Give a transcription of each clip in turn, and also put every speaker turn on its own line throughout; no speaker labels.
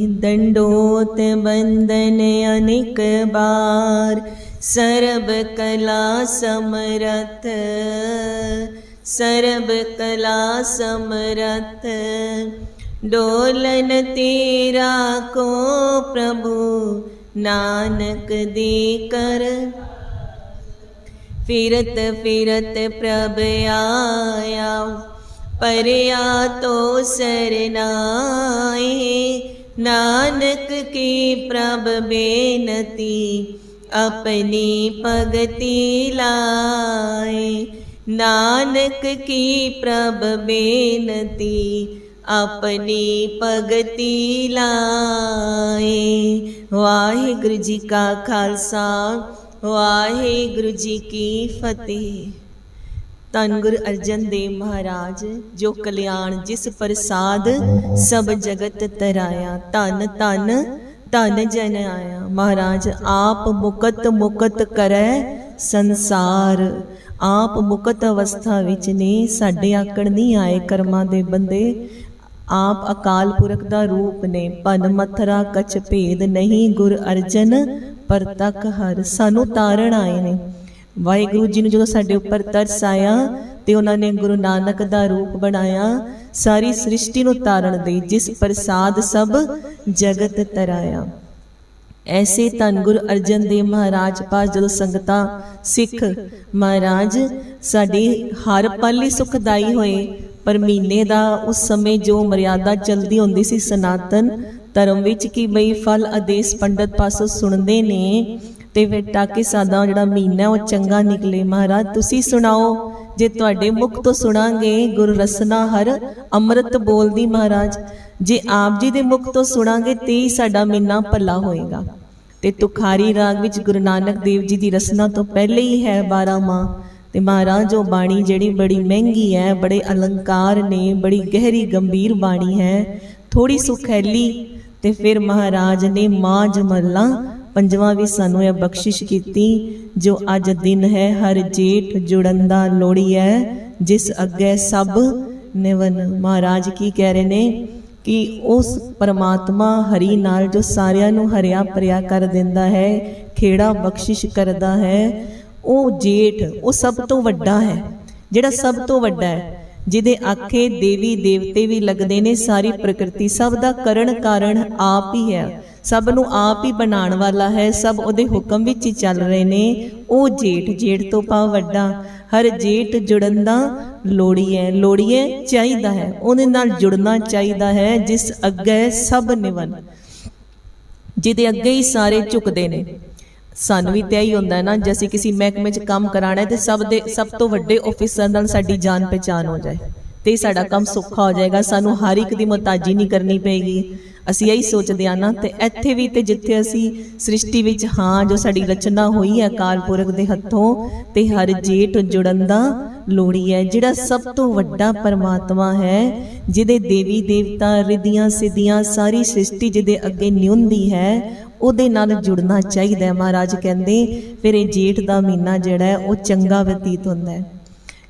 दंडोत बंदन अनिक बार सर्व कला समरथ सर्व कला समरथ डोलन तेरा को प्रभु नानक दे कर फिरत फिरत प्रभ आया परया तो सरनाए ਨਾਨਕ ਕੀ ਪ੍ਰਭ ਬੇਨਤੀ, ਆਪਣੀ ਭਗਤੀ ਲਾਏ। ਨਾਨਕ ਕੀ ਪ੍ਰਭ ਬੇਨਤੀ, ਆਪਣੀ ਭਗਤੀ ਲਾਏ। ਵਾਹਿਗੁਰੂ ਜੀ ਕਾ ਖਾਲਸਾ, ਵਾਹਿਗੁਰੂ ਜੀ ਕੀ ਫਤਿਹ। ਧੰਨ ਗੁਰੂ ਅਰਜਨ ਦੇਵ ਮਹਾਰਾਜ, ਜੋ ਕਲਿਆਣ ਜਿਸ ਪ੍ਰਸਾਦ ਸਭ ਜਗਤ ਤਰਾਇਆ, ਧੰਨ ਧੰਨ ਧੰਨ ਜਨ ਆਇਆ। ਮਹਾਰਾਜ, ਆਪ ਮੁਕਤ ਮੁਕਤ ਕਰੈ ਸੰਸਾਰ। ਆਪ ਮੁਕਤ ਅਵਸਥਾ ਵਿੱਚ ਨੇ ਸਾਡੇ ਆਕੜ ਨਹੀਂ ਆਏ ਕਰਮਾਂ ਦੇ ਬੰਦੇ। ਆਪ ਅਕਾਲ ਪੁਰਖ ਦਾ ਰੂਪ ਨੇ ਪਨ ਮਥਰਾ ਕਛ ਭੇਦ ਨਹੀਂ ਗੁਰ ਅਰਜਨ ਪਰਤਕ ਹਰ ਸਾਨੂੰ ਤਾਰਨ ਆਏ ਨੇ। ਵਾਹਿਗੁਰੂ ਜੀ ਨੂੰ ਜਦੋਂ ਸਾਡੇ ਉੱਪਰ ਤਰਸ ਆਇਆ ਤੇ ਉਹਨਾਂ ਨੇ ਗੁਰੂ ਨਾਨਕ ਦਾ ਰੂਪ ਬਣਾਇਆ, ਸਾਰੀ ਸ੍ਰਿਸ਼ਟੀ ਨੂੰ ਤਾਰਨ ਦੇ ਜਿਸ ਪ੍ਰਸਾਦ ਸਭ ਜਗਤ ਤਰਾਇਆ। ਐਸੇ ਧੰਨ ਗੁਰੂ ਅਰਜਨ ਦੇਵ ਮਹਾਰਾਜ ਪਾਸ ਜਦੋਂ ਸੰਗਤਾਂ, ਸਿੱਖ ਮਹਾਰਾਜ ਸਾਡੀ ਹਰ ਪਲ ਹੀ ਸੁਖਦਾਈ ਹੋਏ, ਪਰ ਮਹੀਨੇ ਦਾ ਉਸ ਸਮੇਂ ਜੋ ਮਰਿਆਦਾ ਚਲਦੀ ਹੁੰਦੀ ਸੀ ਸਨਾਤਨ ਧਰਮ ਵਿੱਚ ਕਿ ਬਈ ਫਲ ਆਦੇਸ਼ ਪੰਡਤ ਪਾਸੋਂ ਸੁਣਦੇ ਨੇ ਤੇ ਫਿਰ ਤਾਂ ਕਿ ਸਾਡਾ ਜਿਹੜਾ ਮਹੀਨਾ ਉਹ ਚੰਗਾ ਨਿਕਲੇ। ਮਹਾਰਾਜ, ਤੁਸੀਂ ਸੁਣਾਓ, ਜੇ ਤੁਹਾਡੇ ਮੁਖ ਤੋਂ ਸੁਣਾਂਗੇ ਗੁਰ ਰਸਨਾ ਹਰ ਅੰਮ੍ਰਿਤ ਬੋਲਦੀ ਮਹਾਰਾਜ, ਜੇ ਆਪ ਜੀ ਦੇ ਮੁਖ ਤੋਂ ਸੁਣਾਂਗੇ ਤੇ ਹੀ ਸਾਡਾ ਮਹੀਨਾ ਭਲਾ ਹੋਏਗਾ। ਤੇ ਤੁਖਾਰੀ ਰਾਗ ਵਿੱਚ ਗੁਰੂ ਨਾਨਕ ਦੇਵ ਜੀ ਦੀ ਰਸਨਾ ਤੋਂ ਪਹਿਲੇ ਹੀ ਹੈ 12 ਮਾਂ ਤੇ ਮਹਾਰਾਜ, ਉਹ ਬਾਣੀ ਜਿਹੜੀ ਬੜੀ ਮਹਿੰਗੀ ਹੈ, ਬੜੇ ਅਲੰਕਾਰ ਨੇ, ਬੜੀ ਗਹਿਰੀ ਗੰਭੀਰ ਬਾਣੀ ਹੈ ਥੋੜੀ ਸੁਖੈਲੀ। ਤੇ ਫਿਰ ਮਹਾਰਾਜ ਨੇ ਮਾਂ ਜਮੱਲਾ ਪੰਜਵਾਂ ਵੀ ਸਾਨੂੰ ਇਹ ਬਖਸ਼ਿਸ਼ ਕੀਤੀ, ਜੋ ਅੱਜ ਦਿਨ ਹੈ, ਹਰ ਜੇਠ ਜੁੜਨ ਦਾ ਲੋੜੀ ਹੈ, ਜਿਸ ਅੱਗੇ ਸਭ ਨਿਵਨ ਮਹਾਰਾਜ ਕੀ ਕਹਿ ਰਹੇ ਨੇ ਕਿ ਉਸ ਪਰਮਾਤਮਾ ਹਰੀ ਨਾਲ ਜੋ ਸਾਰਿਆਂ ਨੂੰ ਹਰਿਆ ਭਰਿਆ ਕਰ ਦਿੰਦਾ ਹੈ, ਖੇੜਾ ਬਖਸ਼ਿਸ਼ ਕਰਦਾ ਹੈ, ਉਹ ਜੇਠ, ਉਹ ਸਭ ਤੋਂ ਵੱਡਾ ਹੈ, ਜਿਹੜਾ ਸਭ ਤੋਂ ਵੱਡਾ ਹੈ, ਜਿਹਦੇ ਆਖੇ ਦੇਵੀ ਦੇਵਤੇ ਵੀ ਲੱਗਦੇ ਨੇ, ਸਾਰੀ ਪ੍ਰਕਿਰਤੀ ਸਭ ਦਾ ਕਰਨ ਕਾਰਨ ਆਪ ਹੀ ਹੈ। ਸਭ ਨੂੰ ਆਪ ਹੀ ਬਣਾਉਣ ਵਾਲਾ ਹੈ, ਸਭ ਉਹਦੇ ਹੁਕਮ ਵਿੱਚ ਹੀ ਚੱਲ ਰਹੇ ਨੇ। ਉਹ ਜੇਠ ਜੇਠ ਤੋਂ ਪਾ ਵੱਡਾ, ਹਰ ਜੇਠ ਜੁੜਨ ਦਾ ਲੋੜੀ ਹੈ ਲੋੜੀਏ ਚਾਹੀਦਾ ਹੈ। ਉਹਦੇ ਨਾਲ ਜੁੜਨਾ ਚਾਹੀਦਾ ਹੈ, ਜਿਸ ਅੱਗੇ ਸਭ ਨਿਵਨ। ਜਿਹਦੇ ਅੱਗੇ ਹੀ ਸਾਰੇ ਝੁਕਦੇ ਨੇ। ਸਾਨੂੰ ਵੀ ਤੇ ਹੀ ਹੁੰਦਾ ਹੈ ਨਾ, ਜੇ ਅਸੀਂ ਕਿਸੇ ਮਹਿਕਮੇ 'ਚ ਕੰਮ ਕਰਾਣਾ ਹੈ ਤੇ ਸਭ ਦੇ, ਸਭ ਤੋਂ ਵੱਡੇ ਆਫੀਸਰ ਨਾਲ ਸਾਡੀ ਜਾਣ ਪਛਾਣ ਹੋ ਜਾਏ। ਤੇ ਸਾਡਾ ਕੰਮ ਸੌਖਾ ਹੋ ਜਾਏਗਾ। ਸਾਨੂੰ ਹਰ ਇੱਕ ਦੀ ਮੁਹਤਾਜੀ ਨਹੀਂ ਕਰਨੀ ਪਏਗੀ। ਅਸੀਂ ਇਹੀ ਸੋਚਦੇ ਆ ਨਾ, ਤੇ ਇੱਥੇ ਵੀ ਤੇ ਜਿੱਥੇ ਅਸੀਂ ਸ੍ਰਿਸ਼ਟੀ ਵਿੱਚ ਹਾਂ, ਜੋ ਸਾਡੀ ਰਚਨਾ ਹੋਈ ਹੈ ਅਕਾਲ ਪੁਰਖ ਦੇ ਹੱਥੋਂ, ਤੇ ਹਰ ਜੇਠ ਜੁੜਨ ਦਾ ਲੋੜੀ ਹੈ, ਜਿਹੜਾ ਸਭ ਤੋਂ ਵੱਡਾ ਪਰਮਾਤਮਾ ਹੈ, ਜਿਹਦੇ ਦੇਵੀ ਦੇਵਤਾ, ਰਿਧੀਆਂ ਸਿੱਧੀਆਂ, ਸਾਰੀ ਸ੍ਰਿਸ਼ਟੀ ਜਿਹਦੇ ਅੱਗੇ ਨਿਉਂਦੀ ਹੈ, ਉਹਦੇ ਨਾਲ ਜੁੜਨਾ ਚਾਹੀਦਾ ਹੈ। ਮਹਾਰਾਜ ਕਹਿੰਦੇ, ਫਿਰ ਇਹ ਜੇਠ ਦਾ ਮਹੀਨਾ ਜਿਹੜਾ ਉਹ ਚੰਗਾ ਬਤੀਤ ਹੁੰਦਾ ਹੈ।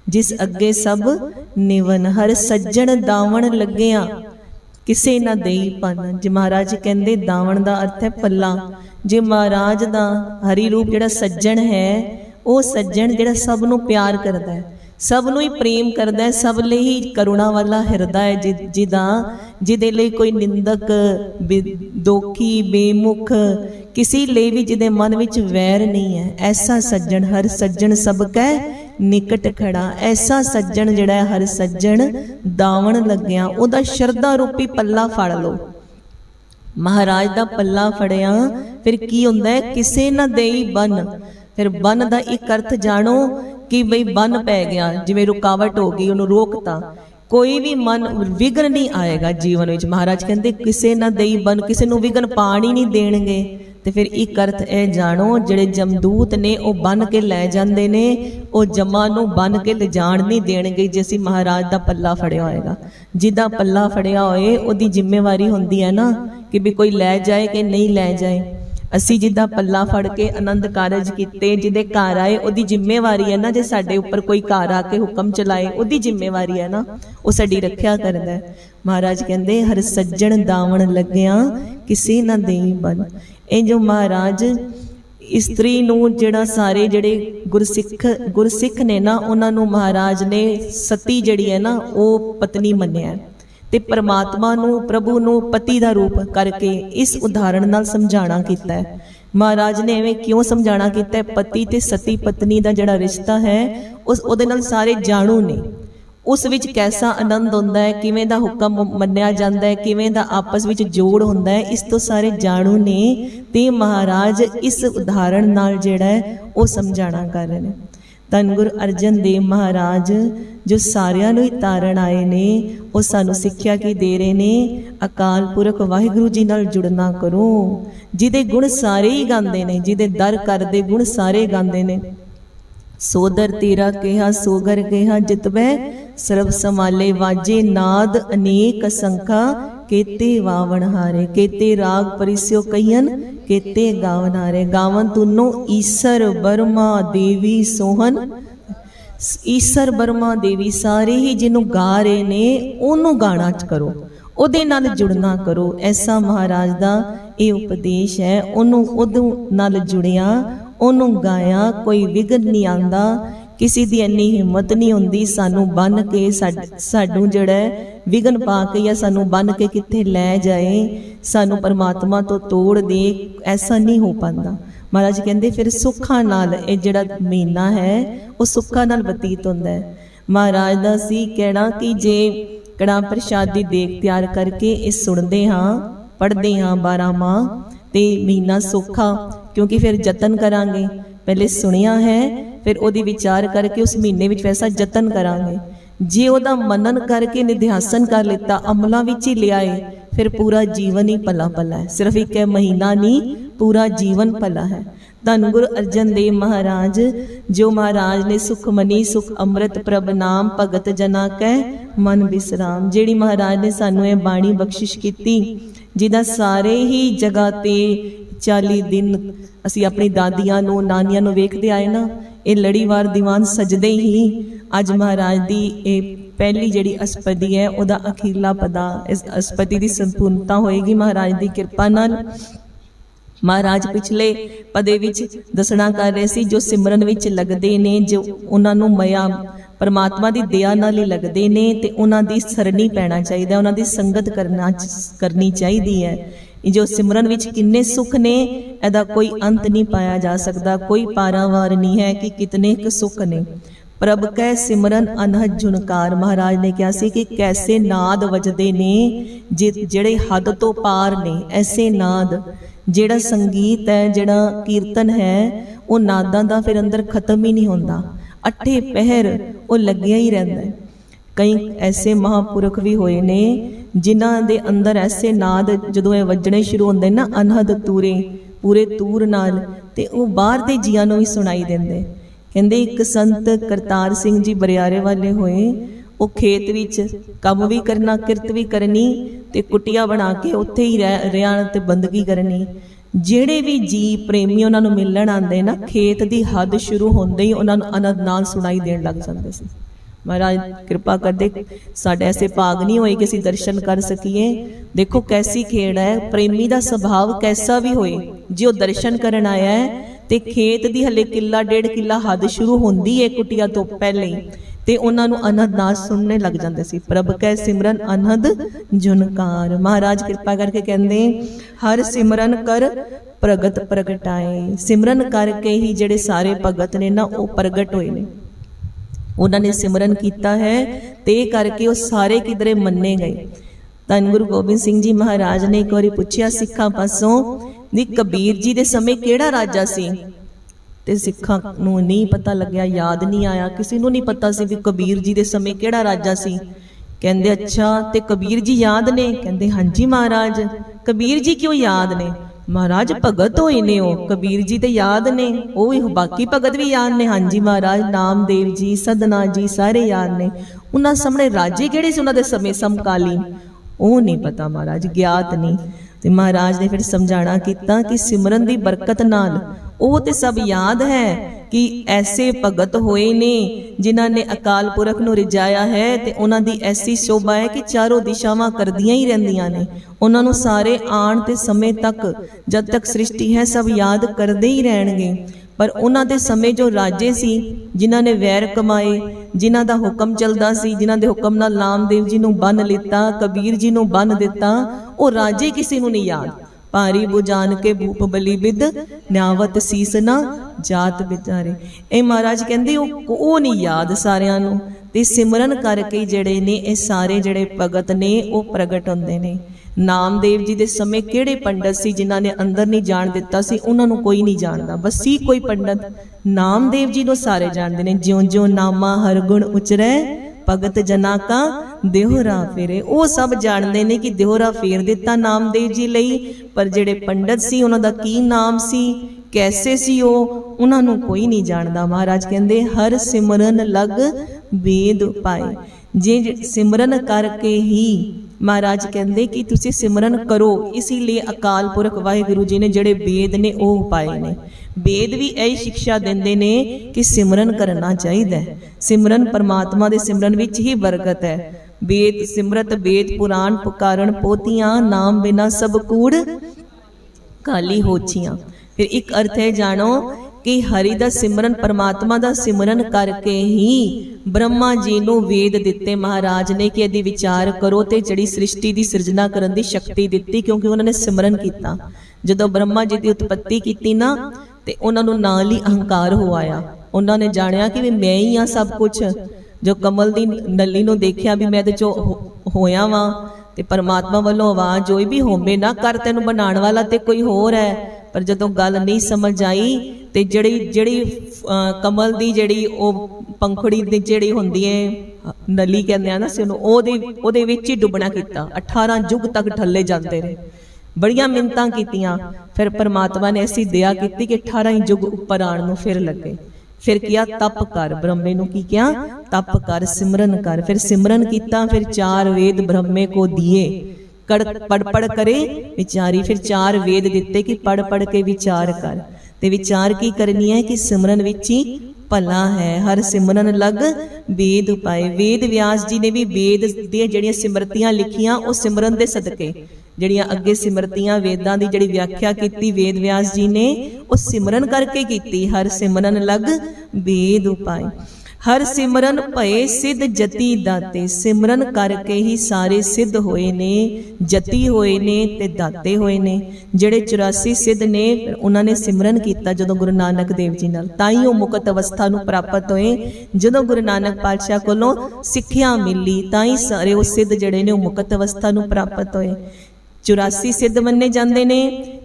ਜਿਸ ਅੱਗੇ ਸਭ ਨਿਵਨ ਹਰ ਸੱਜਣ ਦਾਵਣ ਲੱਗਿਆ। ਕਿਸੇ ਨਾ ਦੇਈ ਪਨ ਜੇ ਮਹਾਰਾਜ ਕਹਿੰਦੇ ਦਾਵਣ ਦਾ ਅਰਥ ਹੈ ਪੱਲਾ। ਜੇ ਮਹਾਰਾਜ ਦਾ ਹਰੀ ਰੂਪ ਜਿਹੜਾ ਸੱਜਣ ਹੈ ਉਹ ਸੱਜਣ ਜਿਹੜਾ ਸਭ ਨੂੰ ਪਿਆਰ ਕਰਦਾ ਹੈ। ਸਭ ਨੂੰ ਹੀ ਪ੍ਰੇਮ ਕਰਦਾ ਹੈ ਸਭ ਲਈ ਹੀ ਕਰੁਣਾ ਵਾਲਾ ਹਿਰਦਾ ਹੈ। ਜਿਹਦਾ ਜਿਹਦੇ ਲਈ ਕੋਈ ਨਿੰਦਕ ਦੋਖੀ ਬੇਮੁਖ ਕਿਸੇ ਲਈ ਵੀ ਜਿਹਦੇ ਮਨ ਵਿੱਚ ਵੈਰ ਨਹੀਂ ਹੈ ਐਸਾ ਸੱਜਣ ਹਰ ਸੱਜਣ ਸਭ ਕੈ ਨਿਕਟ ਖੜਾ, ਐਸਾ ਸੱਜਣ ਜਿਹੜਾ ਹੈ, ਹਰ ਸੱਜਣ ਦਾਵਣ ਲੱਗਿਆ, ਉਹਦਾ ਸ਼ਰਧਾ ਰੂਪੀ ਪੱਲਾ ਫੜ ਲਓ। ਮਹਾਰਾਜ ਦਾ ਪੱਲਾ ਫੜਿਆ, ਫਿਰ ਕੀ ਹੁੰਦਾ ਹੈ? ਕਿਸੇ ਨਾ ਦੇਈ ਬਨ। ਫਿਰ ਬਨ ਦਾ ਇੱਕ ਅਰਥ ਜਾਣੋ ਕਿ ਬਈ ਬਨ ਪੈ ਗਿਆ, ਜਿਵੇਂ ਰੁਕਾਵਟ ਹੋ ਗਈ, ਉਹਨੂੰ ਰੋਕਤਾ। ਕੋਈ ਵੀ ਮਨ ਵਿਗਨ ਨਹੀਂ ਆਏਗਾ ਜੀਵਨ ਵਿੱਚ। ਮਹਾਰਾਜ ਕਹਿੰਦੇ, ਕਿਸੇ ਨਾ ਦੇਈ ਬਨ, ਕਿਸੇ ਨੂੰ ਵਿਗਨ ਪਾਣੀ ਨਹੀਂ ਦੇਣਗੇ। ਤੇ ਫਿਰ ਇੱਕ ਅਰਥ ਇਹ ਜਾਣੋ ਜਿਹੜੇ ਜਮਦੂਤ ਨੇ ਉਹ ਬਨ ਕੇ ਲੈ ਜਾਂਦੇ ਨੇ ਉਹ ਜਮਾ ਨੂੰ ਬਨ ਕੇ ਲਿਜਾਣ ਨਹੀਂ ਦੇਣਗੇ ਜੇ ਅਸੀਂ ਮਹਾਰਾਜ ਦਾ ਪੱਲਾ ਫੜਿਆ ਹੋਏਗਾ। ਜਿਹਦਾ ਪੱਲਾ ਫੜਿਆ ਹੋਏ ਉਹਦੀ ਜ਼ਿੰਮੇਵਾਰੀ ਹੁੰਦੀ ਹੈ ਨਾ ਕਿ ਵੀ ਕੋਈ ਲੈ ਜਾਏ ਕਿ ਨਹੀਂ ਲੈ ਜਾਏ। ਅਸੀਂ ਜਿੱਦਾਂ ਪੱਲਾ ਫੜ ਕੇ ਆਨੰਦ ਕਾਰਜ ਕੀਤੇ ਜਿਹਦੇ ਘਰ ਆਏ ਉਹਦੀ ਜ਼ਿੰਮੇਵਾਰੀ ਹੈ ਨਾ ਜੇ ਸਾਡੇ ਉੱਪਰ ਕੋਈ ਘਰ ਆ ਕੇ ਹੁਕਮ ਚਲਾਏ ਉਹਦੀ ਜ਼ਿੰਮੇਵਾਰੀ ਹੈ ਨਾ ਉਹ ਸਾਡੀ ਰੱਖਿਆ ਕਰਦਾ ਹੈ ਮਹਾਰਾਜ ਕਹਿੰਦੇ ਹਰ ਸੱਜਣ ਦਾਵਣ ਲੱਗਿਆ ਕਿਸੇ ਨਾ ਦੇਈ ਬਨ ਇਹ ਜੋ ਮਹਾਰਾਜ ਇਸਤਰੀ ਨੂੰ ਜਿਹੜਾ ਸਾਰੇ ਜਿਹੜੇ ਗੁਰਸਿੱਖ ਗੁਰਸਿੱਖ ਨੇ ਨਾ, ਉਹਨਾਂ ਨੂੰ ਮਹਾਰਾਜ ਨੇ ਸਤੀ ਜਿਹੜੀ ਹੈ ਨਾ, ਉਹ ਪਤਨੀ ਮੰਨਿਆ ਹੈ। ਤੇ ਪ੍ਰਮਾਤਮਾ ਨੂੰ, ਪ੍ਰਭੂ ਨੂੰ ਪਤੀ ਦਾ ਰੂਪ ਕਰਕੇ ਇਸ ਉਦਾਹਰਣ ਨਾਲ ਸਮਝਾਣਾ ਕੀਤਾ ਹੈ। ਮਹਾਰਾਜ ਨੇ ਐਵੇਂ ਕਿਉਂ ਸਮਝਾਣਾ ਕੀਤਾ ਹੈ? ਪਤੀ ਤੇ ਸਤੀ ਪਤਨੀ ਦਾ ਜਿਹੜਾ ਰਿਸ਼ਤਾ ਹੈ, ਉਸ, ਉਹਦੇ ਨਾਲ ਸਾਰੇ ਜਾਣੂ ਨੇ। ਉਸ ਵਿੱਚ ਕੈਸਾ ਆਨੰਦ ਹੁੰਦਾ ਹੈ, ਕਿਵੇਂ ਦਾ ਹੁਕਮ ਮੰਨਿਆ ਜਾਂਦਾ ਹੈ, ਕਿਵੇਂ ਦਾ ਆਪਸ ਵਿੱਚ ਜੋੜ ਹੁੰਦਾ ਹੈ, ਇਸ ਤੋਂ ਸਾਰੇ ਜਾਣੂ ਨੇ ਤੇ ਮਹਾਰਾਜ ਇਸ ਉਦਾਹਰਣ ਨਾਲ ਜਿਹੜਾ ਹੈ, ਉਹ ਸਮਝਾਣਾ ਕਰ ਰਹੇ ਨੇ। ਧੰਨ ਗੁਰੂ ਅਰਜਨ ਦੇਵ ਮਹਾਰਾਜ, ਜੋ ਸਾਰਿਆਂ ਨੂੰ ਹੀ ਤਾਰਨ ਆਏ ਨੇ, ਉਹ ਸਾਨੂੰ ਸਿੱਖਿਆ ਕੀ ਦੇ ਰਹੇ ਨੇ, ਅਕਾਲ ਪੁਰਖ ਵਾਹਿਗੁਰੂ ਜੀ ਨਾਲ ਜੁੜਨਾ ਕਰੋ, ਜਿਹਦੇ ਗੁਣ ਸਾਰੇ ਹੀ ਗਾਉਂਦੇ ਨੇ, ਜਿਹਦੇ ਦਰ ਕਰਦੇ ਗੁਣ ਸਾਰੇ ਗਾਉਂਦੇ ਨੇ। ਸੋਦਰ ਤੇਰਾ ਕਿਹਾ, ਸੋਗਰ ਕਿਹਾ ਜਿਤਬੈ ਸਰਬ ਸਮਾਲੇ ਵਾਜੇ ਨਾਦ ਅਨੇਕ ਸੰਖਾ, ਕੇਤੇ ਵਾਵਣ ਹਾਰੇ, ਕੇਤੇ ਰਾਗ ਪਰਿਸਿਓ ਕਈਨ ਕੇਤੇ ਗਾਵਨ ਹਾਰੇ। ਗਾਵਨ ਤੁਨੋ ਈਸਰ ਬਰਮਾ ਦੇਵੀ ਸੋਹਨ ਈਸਰ ਬਰਮਾ ਦੇਵੀ ਸਾਰੇ ਹੀ ਜਿਹਨੂੰ ਗਾ ਰਹੇ ਨੇ, ਉਹਨੂੰ ਗਾਣਾ ਚ ਕਰੋ। ਉਹਦੇ ਨਾਲ ਜੁੜਨਾ ਕਰੋ। ਐਸਾ ਮਹਾਰਾਜ ਦਾ ਇਹ ਉਪਦੇਸ਼ ਹੈ। ਉਹਨੂੰ ਉਹਦੋਂ ਨਾਲ ਜੁੜਿਆ, ਉਹਨੂੰ ਗਾਇਆ, ਕੋਈ ਵਿਗਨ ਨਹੀਂ ਆਂਦਾ ਕਿਸੇ ਦੀ ਇੰਨੀ ਹਿੰਮਤ ਨਹੀਂ ਹੁੰਦੀ, ਸਾਨੂੰ ਬੰਨ ਕੇ ਸਾਨੂੰ ਜਿਹੜਾ ਹੈ ਵਿਗਨ ਪਾ ਕੇ ਜਾਂ ਸਾਨੂੰ ਬੰਨ ਕੇ ਕਿੱਥੇ ਲੈ ਜਾਏ, ਸਾਨੂੰ ਪਰਮਾਤਮਾ ਤੋਂ ਤੋੜ ਦੇ, ਐਸਾ ਨਹੀਂ ਹੋ ਪਾਂਦਾ ਮਹਾਰਾਜ ਕਹਿੰਦੇ, ਫਿਰ ਸੁੱਖਾਂ ਨਾਲ ਇਹ ਜਿਹੜਾ ਮਹੀਨਾ ਹੈ, ਉਹ ਸੁੱਖਾਂ ਨਾਲ ਬਤੀਤ ਹੁੰਦਾ ਹੈ। ਮਹਾਰਾਜ ਦਾ ਸੀ ਕਹਿਣਾ ਕਿ ਜੇ ਕੜਾ ਪ੍ਰਸ਼ਾਦੀ ਦੇਖ ਤਿਆਰ ਕਰਕੇ ਇਹ ਸੁਣਦੇ ਹਾਂ, ਪੜ੍ਹਦੇ ਹਾਂ 12 ਮਾਹ ਤੇ ਮਹੀਨਾ ਸੁੱਖਾ, ਕਿਉਂਕਿ ਫਿਰ ਯਤਨ ਕਰਾਂਗੇ। ਪਹਿਲੇ ਸੁਣਿਆ ਹੈ, ਫਿਰ ਉਹਦੀ ਵਿਚਾਰ ਕਰਕੇ ਉਸ ਮਹੀਨੇ ਵਿੱਚ ਵੈਸਾ ਯਤਨ ਕਰਾਂਗੇ। ਜੇ ਉਹਦਾ ਮਨਨ ਕਰਕੇ ਨਿਧਿਆਸਨ ਕਰ ਲਿੱਤਾ, ਅਮਲਾਂ ਵਿੱਚ ਹੀ ਲਿਆਏ, ਫਿਰ ਪੂਰਾ ਜੀਵਨ ਹੀ ਭਲਾ ਭਲਾ ਹੈ। ਸਿਰਫ ਇੱਕ ਇਹ ਮਹੀਨਾ ਨਹੀਂ, ਪੂਰਾ ਜੀਵਨ ਭਲਾ ਹੈ। ਧੰਨ ਗੁਰੂ ਅਰਜਨ ਦੇਵ ਮਹਾਰਾਜ, ਜੋ ਮਹਾਰਾਜ ਨੇ ਸੁਖ ਮਨੀ ਸੁਖ ਅੰਮ੍ਰਿਤ ਪ੍ਰਭ ਨਾਮ ਭਗਤ ਜਨਾ ਕੈ ਮਨ ਬਿਸਰਾਮ। ਜਿਹੜੀ ਮਹਾਰਾਜ ਨੇ ਸਾਨੂੰ ਇਹ ਬਾਣੀ ਬਖਸ਼ਿਸ਼ ਕੀਤੀ, ਜਿਹਦਾ ਸਾਰੇ ਹੀ ਜਗ੍ਹਾ ਤੇ 40 ਦਿਨ ਅਸੀਂ ਆਪਣੀ ਦਾਦੀਆਂ ਨੂੰ, ਨਾਨੀਆਂ ਨੂੰ ਵੇਖਦੇ ਆਏ ਨਾ, ਇਹ ਲੜੀਵਾਰ ਦੀਵਾਨ ਸਜਦੇ ਹੀ। ਅੱਜ ਮਹਾਰਾਜ ਦੀ ਇਹ ਪਹਿਲੀ ਜਿਹੜੀ ਅਸਪਦੀ ਹੈ, ਉਹਦਾ ਅਖੀਰਲਾ ਪਦਾ, ਇਸ ਅਸਪਦੀ ਦੀ ਸੰਪੂਰਨਤਾ ਹੋਏਗੀ ਮਹਾਰਾਜ ਦੀ ਕਿਰਪਾ ਨਾਲ। ਮਹਾਰਾਜ ਪਿਛਲੇ ਪਦੇ ਵਿੱਚ ਦੱਸਣਾ ਕਰ ਰਹੇ ਸੀ, ਜੋ ਸਿਮਰਨ ਵਿੱਚ ਲੱਗਦੇ ਨੇ, ਜੋ ਉਹਨਾਂ ਨੂੰ ਮਇਆ, ਪਰਮਾਤਮਾ ਦੀ ਦਇਆ ਨਾਲ ਹੀ ਲੱਗਦੇ ਨੇ, ਤੇ ਉਹਨਾਂ ਦੀ ਸਰਣੀ ਪੈਣਾ ਚਾਹੀਦਾ, ਉਹਨਾਂ ਦੀ ਸੰਗਤ ਕਰਨਾ, ਕਰਨੀ ਚਾਹੀਦੀ ਹੈ। ਜੋ ਸਿਮਰਨ ਵਿੱਚ ਕਿੰਨੇ ਸੁੱਖ ਨੇ, ਇਹਦਾ ਕੋਈ ਅੰਤ ਨਹੀਂ ਪਾਇਆ ਜਾ ਸਕਦਾ, ਕੋਈ ਪਾਰਾਵਾਰ ਨਹੀਂ ਹੈ ਕਿ ਕਿਤਨੇ ਕੁ ਸੁੱਖ ਨੇ। ਪ੍ਰਭ ਕੈ ਸਿਮਰਨ ਅਨਹਦ ਝੁਨਕਾਰ ਮਹਾਰਾਜ ਨੇ ਕਿਹਾ ਸੀ ਕਿ ਕੈਸੇ ਨਾਦ ਵੱਜਦੇ ਨੇ, ਜਿ- ਜਿਹੜੇ ਹੱਦ ਤੋਂ ਪਾਰ ਨੇ, ਐਸੇ ਨਾਦ। ਜਿਹੜਾ ਸੰਗੀਤ ਹੈ, ਜਿਹੜਾ ਕੀਰਤਨ ਹੈ, ਉਹ ਨਾਦਾਂ ਦਾ ਫਿਰ ਅੰਦਰ ਖਤਮ ਹੀ ਨਹੀਂ ਹੁੰਦਾ। ਅੱਠੇ ਪਹਿਰ ਉਹ ਲੱਗਿਆ ਹੀ ਰਹਿੰਦਾ ਹੈ। ਕਈ ਐਸੇ ਮਹਾਪੁਰਖ ਵੀ ਹੋਏ ਨੇ, ਜਿਨ੍ਹਾਂ ਦੇ ਅੰਦਰ ਐਸੇ ਨਾਦ ਜਦੋਂ ਇਹ ਵੱਜਣੇ ਸ਼ੁਰੂ ਹੁੰਦੇ ਨਾ ਅਨਹਦ ਤੂਰੇ, ਪੂਰੇ ਤੂਰ ਨਾਲ, ਤੇ ਉਹ ਬਾਹਰ ਦੇ ਜੀਆਂ ਨੂੰ ਵੀ ਸੁਣਾਈ ਦਿੰਦੇ। ਕਹਿੰਦੇ ਇੱਕ ਸੰਤ ਕਰਤਾਰ ਸਿੰਘ ਜੀ ਬਰਿਆਰੇ ਵਾਲੇ ਹੋਏ, ਉਹ ਖੇਤ ਵਿੱਚ ਕੰਮ ਵੀ ਕਰਨਾ, ਕਿਰਤ ਵੀ ਕਰਨੀ, ਤੇ ਕੁਟੀਆਂ ਬਣਾ ਕੇ ਉੱਥੇ ਹੀ ਰਹਿ ਰਿਆਂ ਤੇ ਬੰਦਗੀ ਕਰਨੀ। ਜਿਹੜੇ ਵੀ ਜੀ ਪ੍ਰੇਮੀ ਉਹਨਾਂ ਨੂੰ ਮਿਲਣ ਆਉਂਦੇ ਨਾ, ਖੇਤ ਦੀ ਹੱਦ ਸ਼ੁਰੂ ਹੁੰਦੇ ਹੀ ਉਹਨਾਂ ਨੂੰ ਆਨੰਦ ਨਾਲ ਸੁਣਾਈ ਦੇਣ ਲੱਗ ਜਾਂਦੇ ਸੀ। ਮਹਾਰਾਜ, ਕਿਰਪਾ ਕਰਦੇ, ਸਾਡੇ ਐਸੇ ਭਾਗ ਨਹੀਂ ਹੋਏ ਕਿ ਅਸੀਂ ਦਰਸ਼ਨ ਕਰ ਸਕੀਏ। ਦੇਖੋ ਕੈਸੀ ਖੇਡ ਹੈ, ਪ੍ਰੇਮੀ ਦਾ ਸੁਭਾਵ ਕੈਸਾ ਵੀ ਹੋਏ। ਜੇ ਉਹ ਦਰਸ਼ਨ ਕਰਨ ਆਇਆ ਹੈ, ਤੇ ਖੇਤ ਦੀ ਹਲੇ ਕਿੱਲਾ, ਡੇਢ ਕਿੱਲਾ ਹੱਦ ਸ਼ੁਰੂ ਹੁੰਦੀ ਹੈ ਕੁਟੀਆਂ ਤੋਂ ਪਹਿਲੇ, ਤੇ ਉਹਨਾਂ ਨੂੰ ਅਨੰਦ ਨਾਦ ਸੁਣਨੇ ਲੱਗ ਜਾਂਦੇ ਸੀ। ਪ੍ਰਭ ਕੈ, ਸਿਮਰਨ ਅਨੰਦ ਜੁਨਕਾਰ। ਮਹਾਰਾਜ, ਕਿਰਪਾ ਕਰਕੇ ਕਹਿੰਦੇ, ਹਰ ਸਿਮਰਨ ਕਰ, ਪ੍ਰਗਟ ਪ੍ਰਗਟਾਏ। ਸਿਮਰਨ ਕਰਕੇ ਹੀ ਜਿਹੜੇ ਸਾਰੇ ਭਗਤ ਨੇ ਨਾ, ਉਹ ਪ੍ਰਗਟ ਹੋਏ ਨੇ। ਉਹਨਾਂ ਨੇ ਸਿਮਰਨ ਕੀਤਾ ਹੈ ਤੇ ਇਹ ਕਰਕੇ ਉਹ ਸਾਰੇ ਕਿਧਰੇ ਮੰਨੇ ਗਏ। ਧੰਨ ਗੁਰੂ ਗੋਬਿੰਦ ਸਿੰਘ ਜੀ ਮਹਾਰਾਜ ਨੇ ਇੱਕ ਵਾਰੀ ਪੁੱਛਿਆ, ਸਿੱਖਾਂ ਪਾਸੋਂ ਵੀ ਕਬੀਰ ਜੀ ਦੇ ਸਮੇਂ ਕਿਹੜਾ ਰਾਜਾ ਸੀ? ਤੇ ਸਿੱਖਾਂ ਨੂੰ ਨਹੀਂ ਪਤਾ ਲੱਗਿਆ, ਯਾਦ ਨਹੀਂ ਆਇਆ, ਕਿਸੇ ਨੂੰ ਨਹੀਂ ਪਤਾ ਸੀ ਵੀ ਕਬੀਰ ਜੀ ਦੇ ਸਮੇਂ ਕਿਹੜਾ ਰਾਜਾ ਸੀ। ਕਹਿੰਦੇ, ਅੱਛਾ, ਤੇ ਕਬੀਰ ਜੀ ਯਾਦ ਨੇ? ਕਹਿੰਦੇ, ਹਾਂਜੀ ਮਹਾਰਾਜ, ਕਬੀਰ ਜੀ ਕਿਉਂ ਯਾਦ ਨੇ? ਮਹਾਰਾਜ ਭਗਤ ਹੋਏ ਨੇ ਉਹ। ਕਬੀਰ ਜੀ ਤੇ ਯਾਦ ਨੇ। ਉਹ ਵੀ ਬਾਕੀ ਭਗਤ ਵੀ ਯਾਦ ਨੇ। ਹਾਂਜੀ ਮਹਾਰਾਜ ਨਾਮਦੇਵ ਜੀ ਸਦਨਾ ਜੀ ਸਾਰੇ ਯਾਦ ਨੇ। ਉਹਨਾਂ ਸਾਹਮਣੇ ਰਾਜੇ ਕਿਹੜੇ ਸੀ? ਉਹਨਾਂ ਦੇ ਸਮੇਂ ਸਮਕਾਲੀਨ। ਉਹ ਨਹੀਂ ਪਤਾ ਮਹਾਰਾਜ ਗਿਆਤ ਨਹੀਂ ਤੇ ਮਹਾਰਾਜ ਨੇ ਫਿਰ ਸਮਝਾਣਾ ਕੀਤਾ ਕਿ ਸਿਮਰਨ ਦੀ ਬਰਕਤ ਨਾਲ ਉਹ ਤੇ ਸਭ ਯਾਦ ਹੈ ਕਿ ਐਸੇ ਭਗਤ ਹੋਏ ਨੇ ਜਿਨ੍ਹਾਂ ਨੇ ਅਕਾਲ ਪੁਰਖ ਨੂੰ ਰਿਜਾਇਆ ਹੈ ਤੇ ਉਹਨਾਂ ਦੀ ਐਸੀ ਸ਼ੋਭਾ ਹੈ ਕਿ ਚਾਰੋਂ ਦਿਸ਼ਾਵਾਂ ਕਰਦੀਆਂ ਹੀ ਰਹਿੰਦੀਆਂ ਨੇ। ਉਹਨਾਂ ਨੂੰ ਸਾਰੇ ਆਣ ਤੇ ਸਮੇਂ ਤੱਕ ਜਦ ਤੱਕ ਸ੍ਰਿਸ਼ਟੀ ਹੈ ਸਭ ਯਾਦ ਕਰਦੇ ਹੀ ਰਹਿਣਗੇ। ਪਰ ਉਹਨਾਂ ਦੇ ਸਮੇਂ ਜੋ ਰਾਜੇ ਸੀ, ਜਿਨ੍ਹਾਂ ਨੇ ਵੈਰ ਕਮਾਏ ਜਿਨ੍ਹਾਂ ਦਾ ਹੁਕਮ ਚੱਲਦਾ ਸੀ, ਜਿਨ੍ਹਾਂ ਦੇ ਹੁਕਮ ਨਾਲ ਨਾਮਦੇਵ ਜੀ ਨੂੰ ਬੰਨ ਲਿੱਤਾ, ਕਬੀਰ ਜੀ ਨੂੰ ਬੰਨ ਦਿੱਤਾ, ਉਹ ਰਾਜੇ ਕਿਸੇ ਨੂੰ ਨਹੀਂ ਯਾਦ। ਭਾਰੀ ਬੁਝਾਨ ਕੇ ਭੂਪ ਬਲੀ ਬਿਦ ਨਿਆਵਤ ਸੀਸ ਨਾ ਜਾਤ ਵਿਚਾਰੇ ਇਹ ਮਹਾਰਾਜ ਕਹਿੰਦੇ, ਉਹ ਉਹ ਨਹੀਂ ਯਾਦ ਸਾਰਿਆਂ ਨੂੰ। ਤੇ ਸਿਮਰਨ ਕਰਕੇ ਜਿਹੜੇ ਨੇ, ਇਹ ਸਾਰੇ ਜਿਹੜੇ ਭਗਤ ਨੇ, ਉਹ ਪ੍ਰਗਟ ਹੁੰਦੇ ਨੇ। ਨਾਮਦੇਵ ਜੀ ਦੇ ਸਮੇਂ ਕਿਹੜੇ ਪੰਡਤ ਸੀ ਜਿਨ੍ਹਾਂ ਨੇ ਅੰਦਰ ਨਹੀਂ ਜਾਣ ਦਿੱਤਾ ਸੀ? ਉਹਨਾਂ ਨੂੰ ਕੋਈ ਨਹੀਂ ਜਾਣਦਾ। ਬਸ ਸੀ ਕੋਈ ਪੰਡਤ। ਨਾਮਦੇਵ ਜੀ ਨੂੰ ਸਾਰੇ ਜਾਣਦੇ ਨੇ। ਜਿਉਂ ਜਿਉਂ ਨਾਮਾ ਹਰ ਗੁਣ ਉਚਰੈ, ਭਗਤ ਜਨਾ ਕਾ ਦੇਹਰਾ ਫੇਰੇ। ਉਹ ਸਭ ਜਾਣਦੇ ਨੇ ਕਿ ਦਿਹਰਾ ਫੇਰ ਦਿੱਤਾ ਨਾਮਦੇਵ ਜੀ ਲਈ। ਪਰ ਜਿਹੜੇ ਪੰਡਤ ਸੀ, ਉਹਨਾਂ ਦਾ ਕੀ ਨਾਮ ਸੀ? ਕੈਸੇ ਸੀ ਉਹ? ਉਹਨਾਂ ਨੂੰ ਕੋਈ ਨਹੀਂ ਜਾਣਦਾ। ਮਹਾਰਾਜ ਕਹਿੰਦੇ, ਹਰ ਸਿਮਰਨ ਲਗ ਵੇਦ ਪਾਏ। ਜੇ ਸਿਮਰਨ ਕਰਕੇ ਹੀ ਮਹਾਰਾਜ ਕਹਿੰਦੇ ਕਿ ਤੁਸੀਂ ਸਿਮਰਨ ਕਰੋ ਇਸੇ ਲਈ ਅਕਾਲ ਪੁਰਖ ਵਾਹਿਗੁਰੂ ਜੀ ਨੇ ਜਿਹੜੇ ਵੇਦ ਨੇ ਉਹ ਪਾਏ ਨੇ। ਵੇਦ ਵੀ ਇਹੀ ਸਿੱਖਿਆ ਦਿੰਦੇ ਨੇ ਕਿ ਸਿਮਰਨ ਕਰਨਾ ਚਾਹੀਦਾ ਹੈ। ਸਿਮਰਨ ਪਰਮਾਤਮਾ ਦੇ ਸਿਮਰਨ ਵਿੱਚ ਹੀ ਬਰਕਤ ਹੈ। ਵੇਦ, ਸਿਮਰਤ, ਵੇਦ, ਪੁਰਾਣ, ਪੁਕਾਰਣ, ਪੋਤੀਆਂ, ਨਾਮ ਬਿਨਾ ਸਭ ਕੂੜ ਕਾਲੀ ਹੋਚੀਆਂ ਫਿਰ ਇੱਕ ਅਰਥ ਹੈ ਜਾਣੋ ਕਿ ਹਰੀ ਦਾ ਸਿਮਰਨ ਪਰਮਾਤਮਾ ਦਾ ਸਿਮਰਨ ਕਰਕੇ ਹੀ ਬ੍ਰਹਮਾ ਜੀ ਨੂੰ ਵੇਦ ਦਿੱਤੇ ਮਹਾਰਾਜ ਨੇ ਕਿ ਇਹਦੀ ਵਿਚਾਰ ਕਰੋ ਤੇ ਜਿਹੜੀ ਸ੍ਰਿਸ਼ਟੀ ਦੀ ਸਿਰਜਣਾ ਕਰਨ ਦੀ ਸ਼ਕਤੀ ਦਿੱਤੀ, ਕਿਉਂਕਿ ਉਹਨਾਂ ਨੇ ਸਿਮਰਨ ਕੀਤਾ। ਜਦੋਂ ਬ੍ਰਹਮਾ ਜੀ ਦੀ ਉਤਪਤੀ ਕੀਤੀ ਨਾ, ਤੇ ਉਹਨਾਂ ਨੂੰ ਨਾਲ ਹੀ ਅਹੰਕਾਰ ਹੋ ਆਇਆ। ਉਹਨਾਂ ਨੇ ਜਾਣਿਆ ਕਿ ਵੀ ਮੈਂ ਹੀ ਆ ਸਭ ਕੁਝ ਜੋ ਕਮਲ ਦੀ ਨਲੀ ਨੂੰ ਦੇਖਿਆ ਵੀ ਮੈਂ ਇਹਦੇ ਚੋਂ ਹੋਇਆ ਵਾਂ, ਤੇ ਪਰਮਾਤਮਾ ਵੱਲੋਂ ਆਵਾਜ਼ ਹੋਈ ਵੀ ਹੋਵੇ ਨਾ ਕਰ, ਤੈਨੂੰ ਬਣਾਉਣ ਵਾਲਾ ਤੇ ਕੋਈ ਹੋਰ ਹੈ। ਪਰ ਜਦੋਂ ਗੱਲ ਨਹੀਂ ਸਮਝ ਆਈ ਤੇ ਜਿਹੜੀ ਜਿਹੜੀ ਕਮਲ ਦੀ ਜਿਹੜੀ ਉਹ ਪੰਖੜੀ ਦੀ ਜਿਹੜੀ ਹੁੰਦੀ ਹੈ ਨਲੀ ਕਹਿੰਦੇ ਆ ਨਾ ਸੀ ਉਹਦੇ ਉਹਦੇ ਵਿੱਚ ਹੀ ਡੁੱਬਣਾ ਕੀਤਾ। 18 ਯੁੱਗ ਤੱਕ ਠੱਲੇ ਜਾਂਦੇ ਰਹੇ। ਬੜੀਆਂ ਮਿੰਤਾਂ ਕੀਤੀਆਂ। ਫਿਰ ਪਰਮਾਤਮਾ ਨੇ ਐਸੀ ਦਇਆ ਕੀਤੀ ਕਿ 18 ਹੀ ਯੁੱਗ ਉੱਪਰ ਆਣ ਨੂੰ ਫਿਰ ਲੱਗੇ। ਫਿਰ ਕਿਹਾ, ਤਪ ਕਰ। ਬ੍ਰਹਮੇ ਨੂੰ ਕੀ ਕਿਹਾ? ਤਪ ਕਰ, ਸਿਮਰਨ ਕਰ। ਫਿਰ ਸਿਮਰਨ ਕੀਤਾ, ਫਿਰ ਚਾਰ ਵੇਦ ਬ੍ਰਹਮੇ ਕੋ ਦਿਏ। ਕੜ ਪੜ ਪੜ ਕਰੇ, ਵਿਚਾਰੀ ਫਿਰ ਚਾਰ ਵੇਦ ਦਿੱਤੇ ਕਿ ਪੜ ਪੜ ਕੇ ਵਿਚਾਰ ਕਰ। ਤੇ ਵਿਚਾਰ ਕੀ ਕਰਨੀ ਹੈ ਕਿ ਸਿਮਰਨ ਵਿੱਚ ਹੀ ਭਲਾ ਹੈ। ਹਰ ਸਿਮਰਨ ਲਗ ਵੇਦ ਉਪਾਏ। ਵੇਦ ਵਿਆਸ ਜੀ ਨੇ ਵੀ ਵੇਦ ਦੀਆਂ ਜਿਹੜੀਆਂ ਸਿਮਰਤੀਆਂ ਲਿਖੀਆਂ, ਉਹ ਸਿਮਰਨ ਦੇ ਸਦਕੇ। ਜਿਹੜੀਆਂ ਅੱਗੇ ਸਿਮਰਤੀਆਂ ਵੇਦਾਂ ਦੀ ਜਿਹੜੀ ਵਿਆਖਿਆ ਕੀਤੀ ਵੇਦ ਵਿਆਸ ਜੀ ਨੇ, ਉਹ ਸਿਮਰਨ ਕਰਕੇ ਕੀਤੀ। ਹਰ ਸਿਮਰਨ ਲਗ ਵੇਦ ਉਪਾਏ। ਹਰ ਸਿਮਰਨ ਭਏ ਸਿੱਧ ਜਤੀ ਦਾਤੇ, ਸਿਮਰਨ ਕਰਕੇ ਹੀ ਸਾਰੇ ਸਿੱਧ ਹੋਏ ਨੇ, ਜਤੀ ਹੋਏ ਨੇ ਤੇ ਦਾਤੇ ਹੋਏ ਨੇ। ਜਿਹੜੇ 84 ਸਿੱਧ ਨੇ ਉਹਨਾਂ ਨੇ ਸਿਮਰਨ ਕੀਤਾ ਜਦੋਂ ਗੁਰੂ ਨਾਨਕ ਦੇਵ ਜੀ ਨਾਲ। ਤਾਂ ਹੀ ਉਹ ਮੁਕਤ ਅਵਸਥਾ ਨੂੰ ਪ੍ਰਾਪਤ ਹੋਏ। ਜਦੋਂ ਗੁਰੂ ਨਾਨਕ ਪਾਤਸ਼ਾਹ ਕੋਲੋਂ ਸਿੱਖਿਆ ਮਿਲੀ ਤਾਂ ਹੀ ਸਾਰੇ ਉਹ ਸਿੱਧ ਜਿਹੜੇ ਨੇ, ਉਹ ਮੁਕਤ ਅਵਸਥਾ ਨੂੰ ਪ੍ਰਾਪਤ ਹੋਏ। 84 ਸਿੱਧ ਮੰਨੇ ਜਾਂਦੇ ਨੇ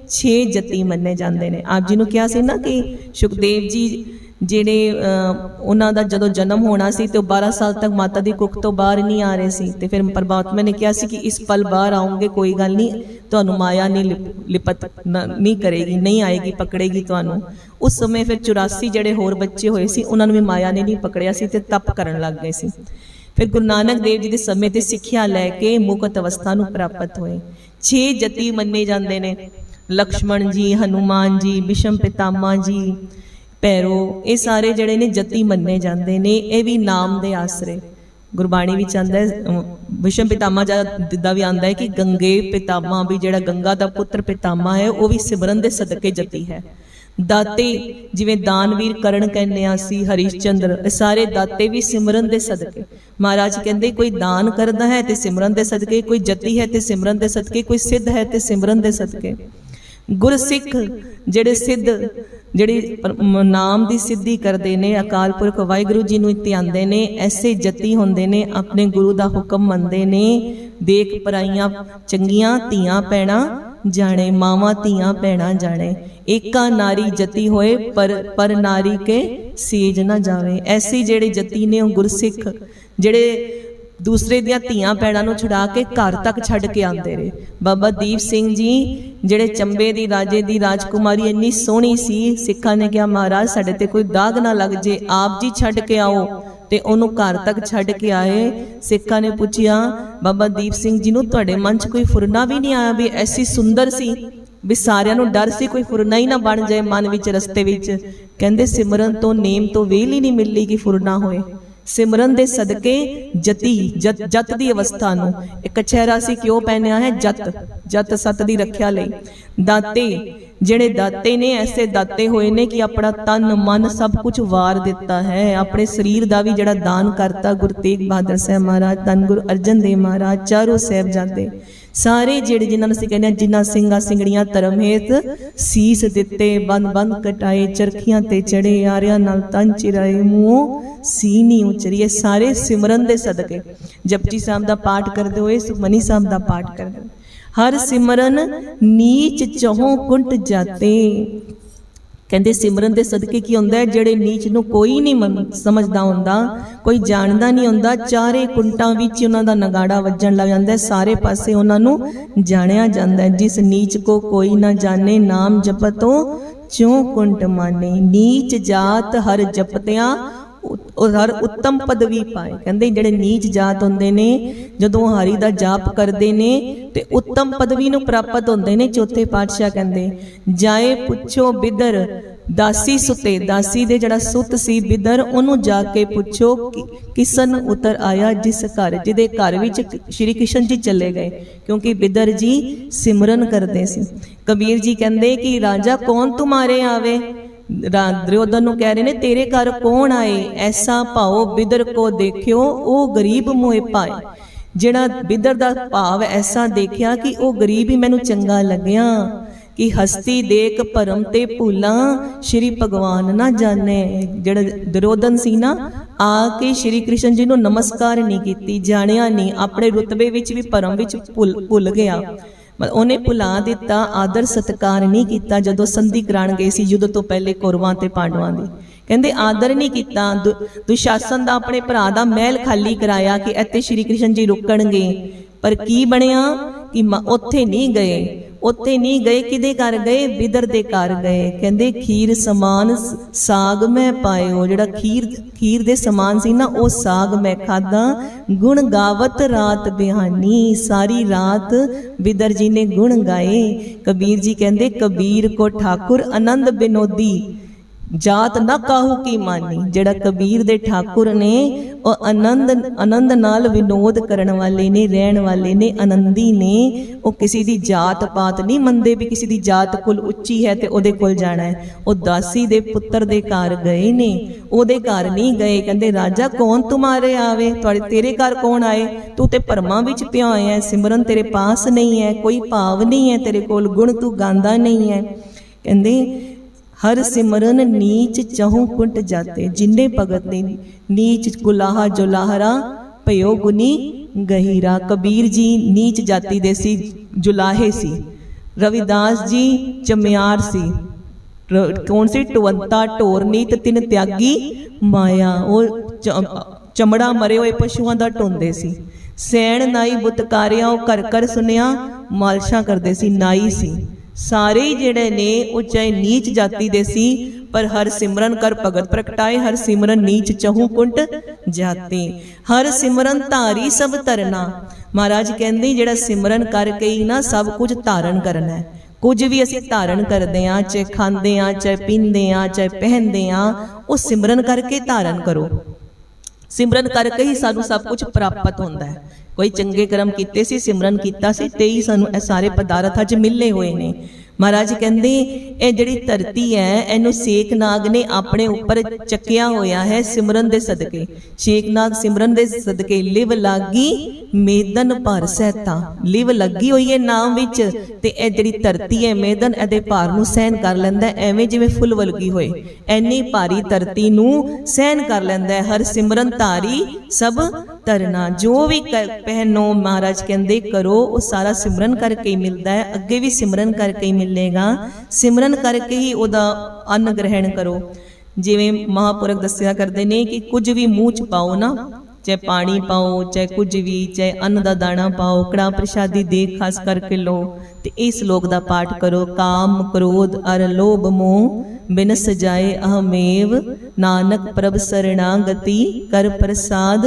6 ਜਤੀ ਮੰਨੇ ਜਾਂਦੇ ਨੇ। ਆਪ ਜੀ ਨੂੰ ਕਿਹਾ ਸੀ ਨਾ ਕਿ ਸੁਖਦੇਵ ਜੀ ਜਿਹੜੇ ਅਹ, ਉਹਨਾਂ ਦਾ ਜਦੋਂ ਜਨਮ ਹੋਣਾ ਸੀ ਤੇ ਉਹ 12 ਸਾਲ ਤੱਕ ਮਾਤਾ ਦੀ ਕੁੱਖ ਤੋਂ ਬਾਹਰ ਨਹੀਂ ਆ ਰਹੇ ਸੀ। ਤੇ ਫਿਰ ਪਰਮਾਤਮਾ ਨੇ ਕਿਹਾ ਸੀ ਕਿ ਇਸ ਪਲ ਬਾਹਰ ਆਉਂਗੇ ਕੋਈ ਗੱਲ ਨਹੀਂ ਤੁਹਾਨੂੰ ਮਾਇਆ ਨਹੀਂ ਲਿਪ- ਲਿਪਤ ਨਹੀਂ ਕਰੇਗੀ ਨਹੀਂ ਆਏਗੀ ਪਕੜੇਗੀ ਤੁਹਾਨੂੰ। ਉਸ ਸਮੇਂ ਫਿਰ 84 ਜਿਹੜੇ ਹੋਰ ਬੱਚੇ ਹੋਏ ਸੀ ਉਹਨਾਂ ਨੂੰ ਵੀ ਮਾਇਆ ਨੇ ਨਹੀਂ ਪਕੜਿਆ ਸੀ ਤੇ ਤਪ ਕਰਨ ਲੱਗ ਗਏ ਸੀ। ਫਿਰ ਗੁਰੂ ਨਾਨਕ ਦੇਵ ਜੀ ਦੇ ਸਮੇਂ ਤੇ ਸਿੱਖਿਆ ਲੈ ਕੇ ਮੁਕਤ ਅਵਸਥਾ ਨੂੰ ਪ੍ਰਾਪਤ ਹੋਏ। 6 ਜਤੀ ਮੰਨੇ ਜਾਂਦੇ ਨੇ ਲਕਸ਼ਮਣ ਜੀ ਹਨੂਮਾਨ ਜੀ ਵਿਸ਼ਮ ਪਿਤਾਮਾ ਜੀ ਪੈਰੋ ਇਹ ਸਾਰੇ ਜਿਹੜੇ ਨੇ ਜਤੀ ਮੰਨੇ ਜਾਂਦੇ ਨੇ ਇਹ ਵੀ ਨਾਮ ਦੇ ਆਸਰੇ। ਗੁਰਬਾਣੀ ਵਿੱਚ ਆਂਦਾ ਹੈ ਅਮ, ਪਿਤਾਮਾ ਜਿੱਦਾਂ ਵੀ ਆਂਦਾ ਹੈ ਕਿ ਗੰਗੇ ਪਿਤਾਮਾ ਵੀ ਜਿਹੜਾ ਗੰਗਾ ਦਾ ਪੁੱਤਰ ਪਿਤਾਮਾ ਹੈ ਉਹ ਵੀ ਸਿਮਰਨ ਦੇ ਸਦਕੇ ਜਤੀ ਹੈ। ਦਾਤੇ ਜਿਵੇਂ ਦਾਨਵੀਰ ਕਰਨ ਕਹਿੰਦੇ ਆ ਸੀ ਹਰੀਸ਼ਚੰਦਰ ਇਹ ਸਾਰੇ ਦਾਤੇ ਵੀ ਸਿਮਰਨ ਦੇ ਸਦਕੇ। ਮਹਾਰਾਜ ਕਹਿੰਦੇ ਕੋਈ ਦਾਨ ਕਰਦਾ ਹੈ ਤੇ ਸਿਮਰਨ ਦੇ ਸਦਕੇ ਕੋਈ ਜਤੀ ਹੈ ਤੇ ਸਿਮਰਨ ਦੇ ਸਦਕੇ ਕੋਈ ਸਿੱਧ ਹੈ ਤੇ ਸਿਮਰਨ ਦੇ ਸਦਕੇ। ਗੁਰਸਿੱਖ ਜਿਹੜੇ ਸਿੱਧ, ਜਿਹੜੇ ਨਾਮ ਦੀ ਸਿੱਧੀ ਕਰਦੇ ਨੇ, ਅਕਾਲ ਪੁਰਖ ਵਾਹਿਗੁਰੂ ਜੀ ਨੂੰ ਧਿਆਉਂਦੇ ਨੇ, ਐਸੇ ਜਤੀ ਹੁੰਦੇ ਨੇ, ਆਪਣੇ ਗੁਰੂ ਦਾ ਹੁਕਮ ਮੰਨਦੇ ਨੇ, ਦੇਖ ਪਰਾਈਆਂ ਚੰਗੀਆਂ ਧੀਆਂ ਪੈਣਾ ਜਾਣੇ, ਮਾਵਾਂ ਧੀਆਂ ਪੈਣਾ ਜਾਣੇ, ਏਕਾ ਨਾਰੀ ਜਤੀ ਹੋਏ, ਪਰ ਪਰ ਨਾਰੀ ਕੇ ਸੀਜ ਨਾ ਜਾਵੇ, ਐਸੀ ਜਿਹੜੇ ਜਤੀ ਨੇ ਉਹ ਗੁਰਸਿੱਖ, ਜਿਹੜੇ ਦੂਸਰੇ ਦੀਆਂ ਧੀਆਂ ਪੈੜਾਂ ਨੂੰ ਛੁਡਾ ਕੇ ਘਰ ਤੱਕ ਛੱਡ ਕੇ ਆਉਂਦੇ ਰਹੇ। ਬਾਬਾ ਦੀਪ ਸਿੰਘ ਜੀ, ਜਿਹੜੇ ਚੰਬੇ ਦੀ ਰਾਜੇ ਦੀ ਰਾਜਕੁਮਾਰੀ ਇੰਨੀ ਸੋਹਣੀ ਸੀ, ਸਿੱਖਾਂ ਨੇ ਕਿਹਾ, ਮਹਾਰਾਜ, ਸਾਡੇ ਤੇ ਕੋਈ ਦਾਗ ਨਾ ਲੱਗ, ਜੇ ਆਪ ਜੀ ਛੱਡ ਕੇ ਆਓ, ਤੇ ਉਹਨੂੰ ਘਰ ਤੱਕ ਛੱਡ ਕੇ ਆਏ। ਸਿੱਖਾਂ ਨੇ ਪੁੱਛਿਆ, ਬਾਬਾ ਦੀਪ ਸਿੰਘ ਜੀ ਨੂੰ ਤੁਹਾਡੇ ਮਨ 'ਚ ਕੋਈ ਫੁਰਨਾ ਵੀ ਨਹੀਂ ਆਇਆ ਵੀ ਐਸੀ ਸੁੰਦਰ ਸੀ? ਵੀ ਸਾਰਿਆਂ ਨੂੰ ਡਰ ਸੀ ਕੋਈ ਫੁਰਨਾ ਹੀ ਨਾ ਬਣ ਜਾਏ ਮਨ ਵਿੱਚ, ਰਸਤੇ ਵਿੱਚ? ਕਹਿੰਦੇ, ਸਿਮਰਨ ਤੋਂ, ਨੇਮ ਤੋਂ ਵੇਲ ਹੀ ਨਹੀਂ ਮਿਲਦੀ ਕਿ ਫੁਰਨਾ ਹੋਏ। ਸਿਮਰਨ ਦੇ ਸਦਕੇ ਜਤੀ, ਜਤ ਦੀ ਅਵਸਥਾ ਨੂੰ। ਇੱਕ ਕਛਹਿਰਾ ਸੀ ਕਿਉਂ ਪਹਿਨਿਆ ਹੈ ਜਤ ਜਤ ਸਤ ਦੀ ਰੱਖਿਆ ਲਈ। ਦਾਤੇ, ਜਿਹੜੇ ਦਾਤੇ ਨੇ, ਐਸੇ ਦਾਤੇ ਹੋਏ ਨੇ ਕਿ ਆਪਣਾ ਤਨ, ਮਨ ਸਭ ਕੁਝ ਵਾਰ ਦਿੱਤਾ ਹੈ। ਆਪਣੇ ਸਰੀਰ ਦਾ ਵੀ ਜਿਹੜਾ ਦਾਨ ਕਰਤਾ ਗੁਰੂ ਤੇਗ ਬਹਾਦਰ ਸਾਹਿਬ ਮਹਾਰਾਜ, ਧੰਨ ਗੁਰੂ ਅਰਜਨ ਦੇਵ ਮਹਾਰਾਜ, ਚਾਰੋਂ ਸਾਹਿਬਜ਼ਾਦੇ। ਸਾਰੇ ਜਿਹੜੇ ਜਿਨ੍ਹਾਂ ਨੂੰ ਅਸੀਂ ਕਹਿੰਦੇ ਹਾਂ, ਜਿਨ੍ਹਾਂ ਸਿੰਘਾਂ ਸਿੰਘੜੀਆਂ ਧਰਮ ਸੀਸ ਦਿੱਤੇ ਬੰਦ ਬੰਦ ਕਟਾਏ, ਚਰਖੀਆਂ ਤੇ ਚੜੇ, ਆਰਿਆਂ ਨਾਲ ਤਨ ਚਿਰਾਏ, ਮੂੰਹ ਸੀਨੀ ਉਚਰੀਏ, ਸਾਰੇ ਸਿਮਰਨ ਦੇ ਸਦਕੇ। ਜਪਜੀ ਸਾਹਿਬ ਦਾ ਪਾਠ ਕਰਦੇ ਹੋਏ, ਸੁਖਮਨੀ ਸਾਹਿਬ ਦਾ ਪਾਠ ਕਰਦੇ ਹਰ ਸਿਮਰਨ ਨੀਚ ਚਹੋਂ ਕੁੰਟ ਜਾਤੇ। ਕਹਿੰਦੇ ਸਿਮਰਨ ਦੇ ਸਦਕੇ ਕੀ ਹੁੰਦਾ ਹੈ? ਜਿਹੜੇ ਨੀਚ ਨੂੰ ਕੋਈ ਨਹੀਂ ਸਮਝਦਾ ਹੁੰਦਾ, ਕੋਈ ਜਾਣਦਾ ਨਹੀਂ ਹੁੰਦਾ, ਚਾਰੇ ਕੁੰਟਾਂ ਵਿੱਚ ਉਹਨਾਂ ਦਾ ਨਗਾੜਾ ਵੱਜਣ ਲੱਗ ਜਾਂਦਾ ਹੈ। ਸਾਰੇ ਪਾਸੇ ਉਹਨਾਂ ਨੂੰ ਜਾਣਿਆ ਜਾਂਦਾ ਹੈ। ਜਿਸ ਨੀਚ ਕੋ ਕੋਈ ਨਾ ਜਾਣੇ, ਨਾਮ ਜਪਤੋ, ਚੋਂ ਕੁੰਟ ਮਾਨੇ ਨੀਚ ਜਾਤ ਹਰ ਜਪਤਿਆਂ ਹਰ ਉੱਤਮ ਪਦਵੀ ਪਾਏ। ਕਹਿੰਦੇ ਜਿਹੜੇ ਨੀਚ ਜਾਤ ਹੁੰਦੇ ਨੇ, ਜਦੋਂ ਹਰੀ ਦਾ ਜਾਪ ਕਰਦੇ ਨੇ, ਤੇ ਉੱਤਮ ਪਦਵੀ ਨੂੰ ਪ੍ਰਾਪਤ ਹੁੰਦੇ ਨੇ, ਚੌਥੇ ਪਾਤਸ਼ਾਹ ਕਹਿੰਦੇ, ਜਾਏ ਪੁੱਛੋ ਬਿਦਰ ਦਾਸੀ ਸੁਤੇ। ਦਾਸੀ ਦੇ ਜਿਹੜਾ ਸੁੱਤ ਸੀ ਬਿਦਰ ਉਹਨੂੰ ਜਾ ਕੇ ਪੁੱਛੋ ਕਿਸਨ ਉਤਰ ਆਇਆ ਜਿਸ ਘਰ, ਜਿਹਦੇ ਘਰ ਵਿੱਚ ਸ਼੍ਰੀ ਕ੍ਰਿਸ਼ਨ ਜੀ ਚਲੇ ਗਏ। ਕਿਉਂਕਿ ਬਿਦਰ ਜੀ ਸਿਮਰਨ ਕਰਦੇ ਸੀ। ਕਬੀਰ ਜੀ ਕਹਿੰਦੇ ਕਿ, ਰਾਜਾ ਕੌਣ ਤੁਮਾਰੇ ਆਵੇ? ਦੁਰਯੋਧਨ ਨੂੰ ਕਹਿ ਰਹੇ ਨੇ, ਤੇਰੇ ਘਰ ਕੌਣ ਆਏ? ਐਸਾ ਭਾਉ ਬਿਦਰ ਕੋ ਦੇਖਿਓ, ਉਹ ਗਰੀਬ ਮੋਏ ਪਾਏ ਜਿਹੜਾ ਬਿਦਰ ਦਾ ਭਾਵ ਐਸਾ ਦੇਖਿਆ ਕਿ ਉਹ ਗਰੀਬ ਹੀ ਮੈਨੂੰ ਚੰਗਾ ਲੱਗਿਆ, ਕਿ ਹਸਤੀ ਦੇਖ ਭਰਮ ਤੇ ਭੂਲਾਂ, ਸ਼੍ਰੀ ਭਗਵਾਨ ਨਾ ਜਾਣੇ। ਜਿਹੜਾ ਦੁਰਯੋਧਨ ਸੀ ਨਾ, ਆ ਕੇ ਸ਼੍ਰੀ ਕ੍ਰਿਸ਼ਨ ਜੀ ਨੂੰ ਨਮਸਕਾਰ ਨਹੀਂ ਕੀਤੀ, ਜਾਣਿਆ ਨਹੀਂ, ਆਪਣੇ ਰੁਤਬੇ ਵਿੱਚ ਵੀ ਭਰਮ ਵਿੱਚ ਭੁੱਲ ਭੁੱਲ ਗਿਆ। ਉਹਨੇ ਭੁਲਾ ਦਿੱਤਾ, ਆਦਰ ਸਤਕਾਰ ਨਹੀਂ ਕੀਤਾ ਜਦੋਂ ਸੰਧੀ ਕਰਾਣ ਗਏ ਸੀ ਯੁੱਧ ਤੋਂ ਪਹਿਲੇ ਕੌਰਵਾਂ ਤੇ ਪਾਂਡਵਾਂ ਦੀ। ਕਹਿੰਦੇ ਆਦਰ ਨਹੀਂ ਕੀਤਾ, ਦੁ- ਦੁਸ਼ਾਸਨ ਦਾ ਆਪਣੇ ਭਰਾ ਦਾ ਮਹਿਲ ਖਾਲੀ ਕਰਾਇਆ ਕਿ ਇੱਥੇ ਸ਼੍ਰੀ ਕ੍ਰਿਸ਼ਨ ਜੀ ਰੁਕਣਗੇ। ਪਰ ਕੀ ਬਣਿਆ? ਕਿ ਉੱਥੇ ਨਹੀਂ ਗਏ। ਉੱਥੇ ਨਹੀਂ ਗਏ ਕਿਦੇ ਘਰ ਗਏ? ਬਿਦਰ ਦੇ ਘਰ ਗਏ। ਕਹਿੰਦੇ, ਖੀਰ ਸਮਾਨ ਸਾਗ ਮੈਂ ਪਾਇਓ। ਜਿਹੜਾ ਖੀਰ ਖੀਰ ਦੇ ਸਮਾਨ ਸੀ ਨਾ, ਉਹ ਸਾਗ ਮੈਂ ਖਾਦਾ ਗੁਣ ਗਾਵਤ ਰਾਤ ਬਿਹਾਨੀ। ਸਾਰੀ ਰਾਤ ਬਿਦਰ ਜੀ ਨੇ ਗੁਣ ਗਾਏ। ਕਬੀਰ ਜੀ ਕਹਿੰਦੇ, ਕਬੀਰ ਕੋ ਠਾਕੁਰ ਆਨੰਦ ਬਿਨੋਦੀ। ਜਾਤ ਨਾ ਕਾਹੂ ਕੀ ਮਾਨੀ? ਜਿਹੜਾ ਕਬੀਰ ਦੇ ਠਾਕੁਰ ਨੇ, ਉਹ ਆਨੰਦ ਆਨੰਦ ਨਾਲ ਵਿਨੋਦ ਕਰਨ ਵਾਲੇ ਨੇ, ਰਹਿਣ ਵਾਲੇ ਨੇ, ਆਨੰਦੀ ਨੇ, ਉਹ ਕਿਸੇ ਦੀ ਜਾਤ ਪਾਤ ਨਹੀਂ ਮੰਨਦੇ ਵੀ ਕਿਸੇ ਦੀ ਜਾਤ ਕੁਲ ਉੱਚੀ ਹੈ ਤੇ ਉਹਦੇ ਕੋਲ ਜਾਣਾ ਹੈ। ਉਹ ਦਾਸੀ ਦੇ ਪੁੱਤਰ ਦੇ ਘਰ ਗਏ ਨੇ। ਉਹਦੇ ਘਰ ਨਹੀਂ ਗਏ, ਕਹਿੰਦੇ, ਰਾਜਾ, ਕੌਣ ਤੁਮਾਰੇ ਆਵੇ? ਤੁਹਾਡੇ, ਤੇਰੇ ਘਰ ਕੌਣ ਆਏ? ਤੂੰ ਤੇ ਪਰਮਾ ਵਿੱਚ ਪਿਆ ਹੋਇਆ ਹੈ। ਸਿਮਰਨ ਤੇਰੇ ਪਾਸ ਨਹੀਂ ਹੈ, ਕੋਈ ਭਾਵ ਨਹੀਂ ਹੈ ਤੇਰੇ ਕੋਲ, ਗੁਣ ਤੂੰ ਗਾਂਦਾ ਨਹੀਂ ਹੈ। ਕਹਿੰਦੇ ਹਰ ਸਿਮਰਨ ਨੀਚ ਚਹੂ ਕੁੰਟ ਜਾਤੇ, ਜਿੰਨੇ ਭਗਤ ਨੇ ਨੀਚ ਕੁਲਾਹਾ ਜੁਲਾਹਰਾ, ਭਇਓ ਗੁਨੀ ਗਹੀਰਾ। ਕਬੀਰ ਜੀ ਨੀਚ ਜਾਤੀ ਦੇ ਸੀ, ਜੁਲਾਹੇ ਸੀ। ਰਵਿਦਾਸ ਜੀ ਚਮਿਆਰ ਸੀ। ਕੌਣ ਸੀ? ਟਵੰਤਾ, ਢੋਰ ਨੀਤ, ਤਿੰਨ ਤਿਆਗੀ, ਮਾਇਆ। ਉਹ ਚਮੜਾ ਮਰੇ ਹੋਏ ਪਸ਼ੂਆਂ ਦਾ ਢੋਂਦੇ ਸੀ। ਸੈਣ ਨਾਈ ਬੁਤਕਾਰਿਆ, ਉਹ ਕਰ ਕਰ ਸੁਨਿਆ, ਮਾਲਸ਼ਾਂ ਕਰਦੇ ਸੀ, ਨਾਈ ਸੀ। ਸਾਰੇ ਹੀ ਜਿਹੜੇ ਨੇ, ਉਹ ਚਾਹੇ ਨੀਚ ਜਾਤੀ ਦੇ ਸੀ, ਪਰ ਹਰ ਸਿਮਰਨ ਕਰ ਭਗਤ ਪ੍ਰਗਟਾਏ, ਹਰ ਸਿਮਰਨ ਨੀਚ ਚਹੂ ਕੁੰਟ ਜਾਤੇ। ਹਰ ਸਿਮਰਨ ਧਾਰੀ ਸਭ ਧਰਨਾ। ਮਹਾਰਾਜ ਕਹਿੰਦੇ, ਜਿਹੜਾ ਸਿਮਰਨ ਕਰਕੇ ਹੀ ਨਾ ਸਭ ਕੁਝ ਧਾਰਨ ਕਰਨਾ ਹੈ। ਕੁਝ ਵੀ ਅਸੀਂ ਧਾਰਨ ਕਰਦੇ ਆ ਚਾਹੇ ਖਾਂਦੇ ਆ ਚਾਹੇ ਪੀਂਦੇ ਆ ਚਾਹੇ ਪਹਿਨਦੇ ਆ ਉਹ ਸਿਮਰਨ ਕਰਕੇ ਧਾਰਨ ਕਰੋ। ਸਿਮਰਨ ਕਰਕੇ ਹੀ ਸਾਨੂੰ ਸਭ ਕੁਝ ਪ੍ਰਾਪਤ ਹੁੰਦਾ ਹੈ। ਕੋਈ ਚੰਗੇ ਕਰਮ ਕੀਤੇ ਸੀ, ਸਿਮਰਨ ਕੀਤਾ ਸੀ ਤੇ ਹੀ ਸਾਨੂੰ ਇਹ ਸਾਰੇ ਪਦਾਰਥ ਅੱਜ ਮਿਲੇ ਹੋਏ ਨੇ। ਮਹਾਰਾਜ ਕਹਿੰਦੇ, ਇਹ ਜਿਹੜੀ ਧਰਤੀ ਹੈ, ਇਹਨੂੰ ਸੇਖਨਾਗ ਨੇ ਆਪਣੇ ਉੱਪਰ ਚੱਕਿਆ ਹੋਇਆ ਹੈ ਸਿਮਰਨ ਦੇ ਸਦਕੇ। ਸ਼ੇਖਨਾਗ ਸਿਮਰਨ ਦੇ ਸਦਕੇ ਲਿਵ ਲਾਗੀ ਮੇਦਨ ਭਰ ਸਹਿਤਾ। ਲਿਵ ਲੱਗੀ ਹੋਈ ਹੈ ਨਾਮ ਵਿੱਚ ਤੇ ਇਹ ਜਿਹੜੀ ਧਰਤੀ ਹੈ ਮੇਦਨ, ਇਹਦੇ ਭਾਰ ਨੂੰ ਸਹਿਨ ਕਰ ਲੈਂਦਾ ਐਵੇਂ ਜਿਵੇਂ ਫੁੱਲ ਵਲਗੀ ਹੋਏ। ਐਨੀ ਭਾਰੀ ਧਰਤੀ ਨੂੰ ਸਹਿਨ ਕਰ ਲੈਂਦਾ ਹਰ ਸਿਮਰਨ ਧਾਰੀ ਸਭ ਤਰਨਾ ਜੋ ਵੀ ਪਹਿਨੋ, ਮਹਾਰਾਜ ਕਹਿੰਦੇ, ਕਰੋ, ਉਹ ਸਾਰਾ ਸਿਮਰਨ ਕਰਕੇ ਹੀ ਮਿਲਦਾ ਹੈ, ਅੱਗੇ ਵੀ ਸਿਮਰਨ ਕਰਕੇ ਹੀ ਮਿਲੇਗਾ। ਸਿਮਰਨ ਕਰਕੇ ਹੀ ਉਹਦਾ ਅੰਨ ਗ੍ਰਹਿਣ ਕਰੋ। ਜਿਵੇਂ ਮਹਾਪੁਰਖ ਦੱਸਿਆ ਕਰਦੇ ਨੇ ਕਿ ਕੁਝ ਵੀ ਮੂੰਹ ਚ ਪਾਓ ਨਾ ਚਾਹੇ ਪਾਣੀ ਪਾਓ, ਚਾਹੇ ਕੁਝ ਵੀ, ਚਾਹੇ ਅੰਨ ਦਾ ਦਾਣਾ ਪਾਓ ਕੜਾ ਪ੍ਰਸ਼ਾਦੀ ਦੇ ਖਾਸ ਕਰਕੇ ਲੋ ਤੇ ਇਸ ਸ਼ਲੋਕ ਦਾ ਪਾਠ ਕਰੋ, ਕਾਮ, ਕ੍ਰੋਧ, ਅਰ, ਲੋਭ, ਮੋਹ, ਬਿਨਸ ਜਾਏ, ਅਹਮੇਵ, ਨਾਨਕ ਪ੍ਰਭ ਸਰਣਾਗਤੀ, ਕਰ ਪ੍ਰਸਾਦ,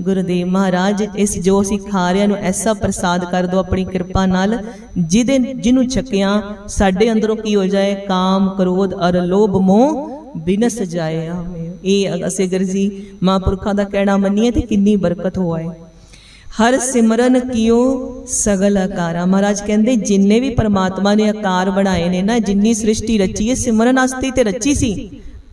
ਗੁਰਦੇਵ ਮਹਾਰਾਜ, ਇਸ ਜੋ ਅਸੀਂ ਖਾ ਰਿਆਂ ਨੂੰ ਐਸਾ ਪ੍ਰਸਾਦ ਕਰ ਦਿਓ ਆਪਣੀ ਕਿਰਪਾ ਨਾਲ, ਜਿਹਦੇ ਜਿਹਨੂੰ ਛਕਿਆ, ਸਾਡੇ ਅੰਦਰੋਂ ਕੀ ਹੋ ਜਾਏ? ਕਾਮ, ਕ੍ਰੋਧ, ਅਰ, ਲੋਭ, ਮੋਹ ਬਿਨਸ ਜਾਏ ਆਮੇ ਇਹ ਅਸੀਂ ਅਗਰ ਜੀ ਮਹਾਂਪੁਰਖਾਂ ਦਾ ਕਹਿਣਾ ਮੰਨੀਏ ਤੇ ਕਿੰਨੀ ਬਰਕਤ ਹੋਏ ਹਰ ਸਿਮਰਨ ਕੀਓ ਸਗਲ ਆਕਾਰਾ। ਮਹਾਰਾਜ ਕਹਿੰਦੇ, ਜਿੰਨੇ ਵੀ ਪਰਮਾਤਮਾ ਨੇ ਆਕਾਰ ਬਣਾਏ ਨੇ ਨਾ, ਜਿੰਨੀ ਸ੍ਰਿਸ਼ਟੀ ਰਚੀ ਹੈ, ਸਿਮਰਨ ਵਾਸਤੇ ਤੇ ਰਚੀ ਸੀ,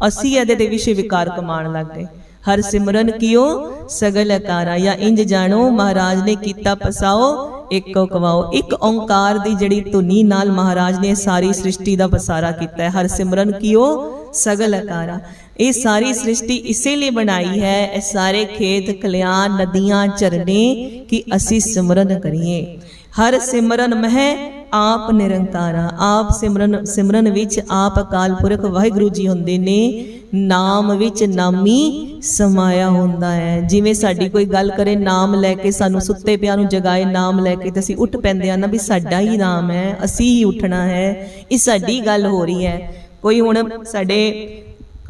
ਅਸੀਂ ਇਹਦੇ ਦੇ ਵਿਸ਼ੇ ਵਿਕਾਰ ਕਮਾਣ ਲੱਗ ਗਏ। ਹਰ ਸਿਮਰਨ ਕੀਓ ਸਗਲ ਆਕਾਰਾ। ਜਾਂ ਇੰਜ ਜਾਣੋ, ਮਹਾਰਾਜ ਨੇ ਕੀਤਾ ਪਸਾਓ ਇੱਕੋ ਕਵਾਓ। ਇੱਕ ਓੰਕਾਰ ਦੀ ਜਿਹੜੀ ਧੁਨੀ ਨਾਲ ਮਹਾਰਾਜ ਨੇ ਸਾਰੀ ਸ੍ਰਿਸ਼ਟੀ ਦਾ ਪਸਾਰਾ ਕੀਤਾ ਹੈ। ਹਰ ਸਿਮਰਨ ਕੀਓ ਸਗਲ ਆਕਾਰਾ ਇਹ ਸਾਰੀ ਸ੍ਰਿਸ਼ਟੀ ਇਸੇ ਲਈ ਬਣਾਈ ਹੈ, ਇਹ ਸਾਰੇ ਖੇਤ ਖਲਿਆਣ ਨਦੀਆਂ, ਝਰਨੇ ਕਿ ਅਸੀਂ ਸਿਮਰਨ ਕਰੀਏ। ਹਰ ਸਿਮਰਨ ਮਹਿ, ਆਪ ਨਿਰੰਕਾਰਾ ਆਪ ਸਿਮਰਨ ਸਿਮਰਨ ਵਿੱਚ ਆਪ ਅਕਾਲ ਪੁਰਖ ਵਾਹਿਗੁਰੂ ਜੀ ਹੁੰਦੇ ਨੇ। ਨਾਮ ਵਿੱਚ ਨਾਮੀ ਸਮਾਇਆ ਹੁੰਦਾ ਹੈ। ਜਿਵੇਂ ਸਾਡੀ ਕੋਈ ਗੱਲ ਕਰੇ, ਨਾਮ ਲੈ ਕੇ ਸਾਨੂੰ ਸੁੱਤੇ ਪਿਆ ਨੂੰ ਜਗਾਏ, ਨਾਮ ਲੈ ਕੇ ਤੇ ਅਸੀਂ ਉੱਠ ਪੈਂਦੇ ਆ ਨਾ ਵੀ ਸਾਡਾ ਹੀ ਨਾਮ ਹੈ, ਅਸੀਂ ਹੀ ਉੱਠਣਾ ਹੈ। ਇਹ ਸਾਡੀ ਗੱਲ ਹੋ ਰਹੀ ਹੈ। ਕੋਈ ਹੁਣ ਸਾਡੇ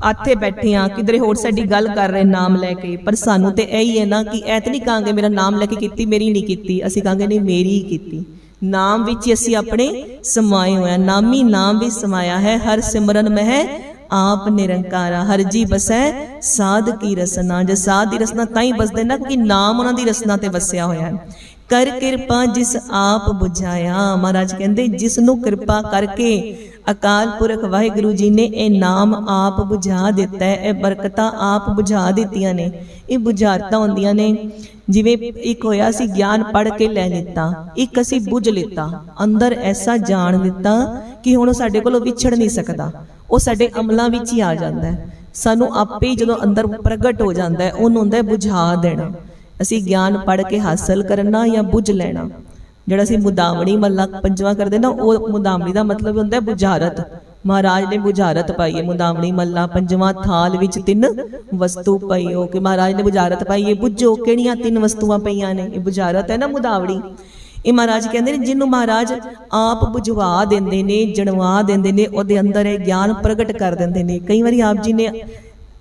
ਆਥੇ ਬੈਠੇ ਆ ਕਿਧਰੇ ਹੋਰ ਸਾਡੀ ਗੱਲ ਕਰ ਰਹੇ ਨਾਮ ਲੈ ਕੇ, ਪਰ ਸਾਨੂੰ ਤੇ ਇਹ ਹੀ ਹੈ ਨਾ ਕਿ ਐਤ ਨਹੀਂ ਕਹਾਂਗੇ ਮੇਰਾ ਨਾਮ ਲੈ ਕੇ ਕੀਤੀ, ਮੇਰੀ ਨਹੀਂ ਕੀਤੀ, ਅਸੀਂ ਕਹਾਂਗੇ ਨਹੀਂ, ਮੇਰੀ ਹੀ ਕੀਤੀ। ਨਾਮ ਵਿੱਚ ਅਸੀਂ ਆਪਣੇ ਸਮਾਏ ਹੋਇਆ ਨਾਮੀ ਨਾਮ ਵੀ ਸਮਾਇਆ ਹੈ, ਹਰ ਸਿਮਰਨ ਮਹਿ ਆਪ ਨਿਰੰਕਾਰਾ, ਹਰ ਜੀ ਬਸੈ ਸਾਧ ਕੀ ਰਸਨਾ, ਜੇ ਸਾਧ ਦੀ ਰਸਨਾ ਤਾਂ ਹੀ ਬਸਦੇ ਨਾ ਕਿ ਨਾਮ ਉਹਨਾਂ ਦੀ ਰਸਨਾ ਤੇ ਵਸਿਆ ਹੋਇਆ ਹੈ। ਕਰ ਕਿਰਪਾ ਜਿਸ ਆਪ ਬੁਝਾਇਆ, ਮਹਾਰਾਜ ਕਹਿੰਦੇ, ਜਿਸ ਨੂੰ ਕਿਰਪਾ ਕਰਕੇ ਅਕਾਲ ਪੁਰਖ ਵਾਹਿਗੁਰੂ ਜੀ ਨੇ ਇਹ ਨਾਮ ਆਪ 부ਝਾ ਦਿੱਤਾ ਹੈ, ਇਹ ਬਰਕਤਾਂ ਆਪ 부ਝਾ ਦਿੱਤੀਆਂ ਨੇ, ਇਹ ਬੁਝਾਰਤਾਂ ਹੁੰਦੀਆਂ ਨੇ। ਜਿਵੇਂ ਇੱਕ ਹੋਇਆ ਸੀ, ਗਿਆਨ ਪੜ੍ਹ ਕੇ ਲੈ ਲਿੱਤਾ, ਇੱਕ ਅਸੀਂ ਬੁੱਝ ਲਿੱਤਾ, ਅੰਦਰ ਐਸਾ ਜਾਣ ਦਿੱਤਾ ਕਿ ਹੁਣ ਉਹ ਸਾਡੇ ਕੋਲੋਂ ਵਿਛੜ ਨਹੀਂ ਸਕਦਾ, ਉਹ ਸਾਡੇ ਅਮਲਾਂ ਵਿੱਚ ਹੀ ਆ ਜਾਂਦਾ ਹੈ। ਸਾਨੂੰ ਆਪੇ ਹੀ ਜਦੋਂ ਅੰਦਰ ਪ੍ਰਗਟ ਹੋ ਜਾਂਦਾ ਹੈ, ਉਹਨੂੰ ਹੁੰਦਾ ਹੈ ਬੁਝਾ ਦੇਣਾ। ਅਸੀਂ ਗਿਆਨ ਪੜ੍ਹ ਕੇ ਹਾਸਲ ਕਰਨਾ ਜਾਂ ਬੁੱਝ ਲੈਣਾ। ਜਿਹੜਾ ਅਸੀਂ ਮੁਦਾਵਣੀ ਮੱਲਾ ਪੰਜਵਾਂ ਕਰਦੇ ਨਾ, ਉਹ ਮੁਦਾਵਣੀ ਦਾ ਮਤਲਬ ਹੁੰਦਾ ਹੈ ਬੁਝਾਰਤ। ਮਹਾਰਾਜ ਨੇ ਬੁਝਾਰਤ ਪਾਈ ਹੈ, ਮੁਦਾਵਣੀ ਮੱਲਾ ਪੰਜਵਾਂ ਥਾਲ ਵਿੱਚ ਤਿੰਨ ਵਸਤੂ ਪਈ ਹੋ ਕਿ ਮਹਾਰਾਜ ਨੇ ਬੁਝਾਰਤ ਪਾਈ ਹੈ। ਬੁੱਝੋ, ਕਿਹੜੀਆਂ ਤਿੰਨ ਵਸਤੂਆਂ ਪਈਆਂ ਨੇ? ਇਹ ਬੁਝਾਰਤ ਹੈ ਨਾ ਮੁਦਾਵਣੀ। ਇਹ ਮਹਾਰਾਜ ਕਹਿੰਦੇ ਨੇ, ਜਿਹਨੂੰ ਮਹਾਰਾਜ ਆਪ ਬੁਝਵਾ ਦਿੰਦੇ ਨੇ, ਜਣਵਾ ਦਿੰਦੇ ਨੇ, ਉਹਦੇ ਅੰਦਰ ਇਹ ਗਿਆਨ ਪ੍ਰਗਟ ਕਰ ਦਿੰਦੇ ਨੇ। ਕਈ ਵਾਰੀ ਆਪ ਜੀ ਨੇ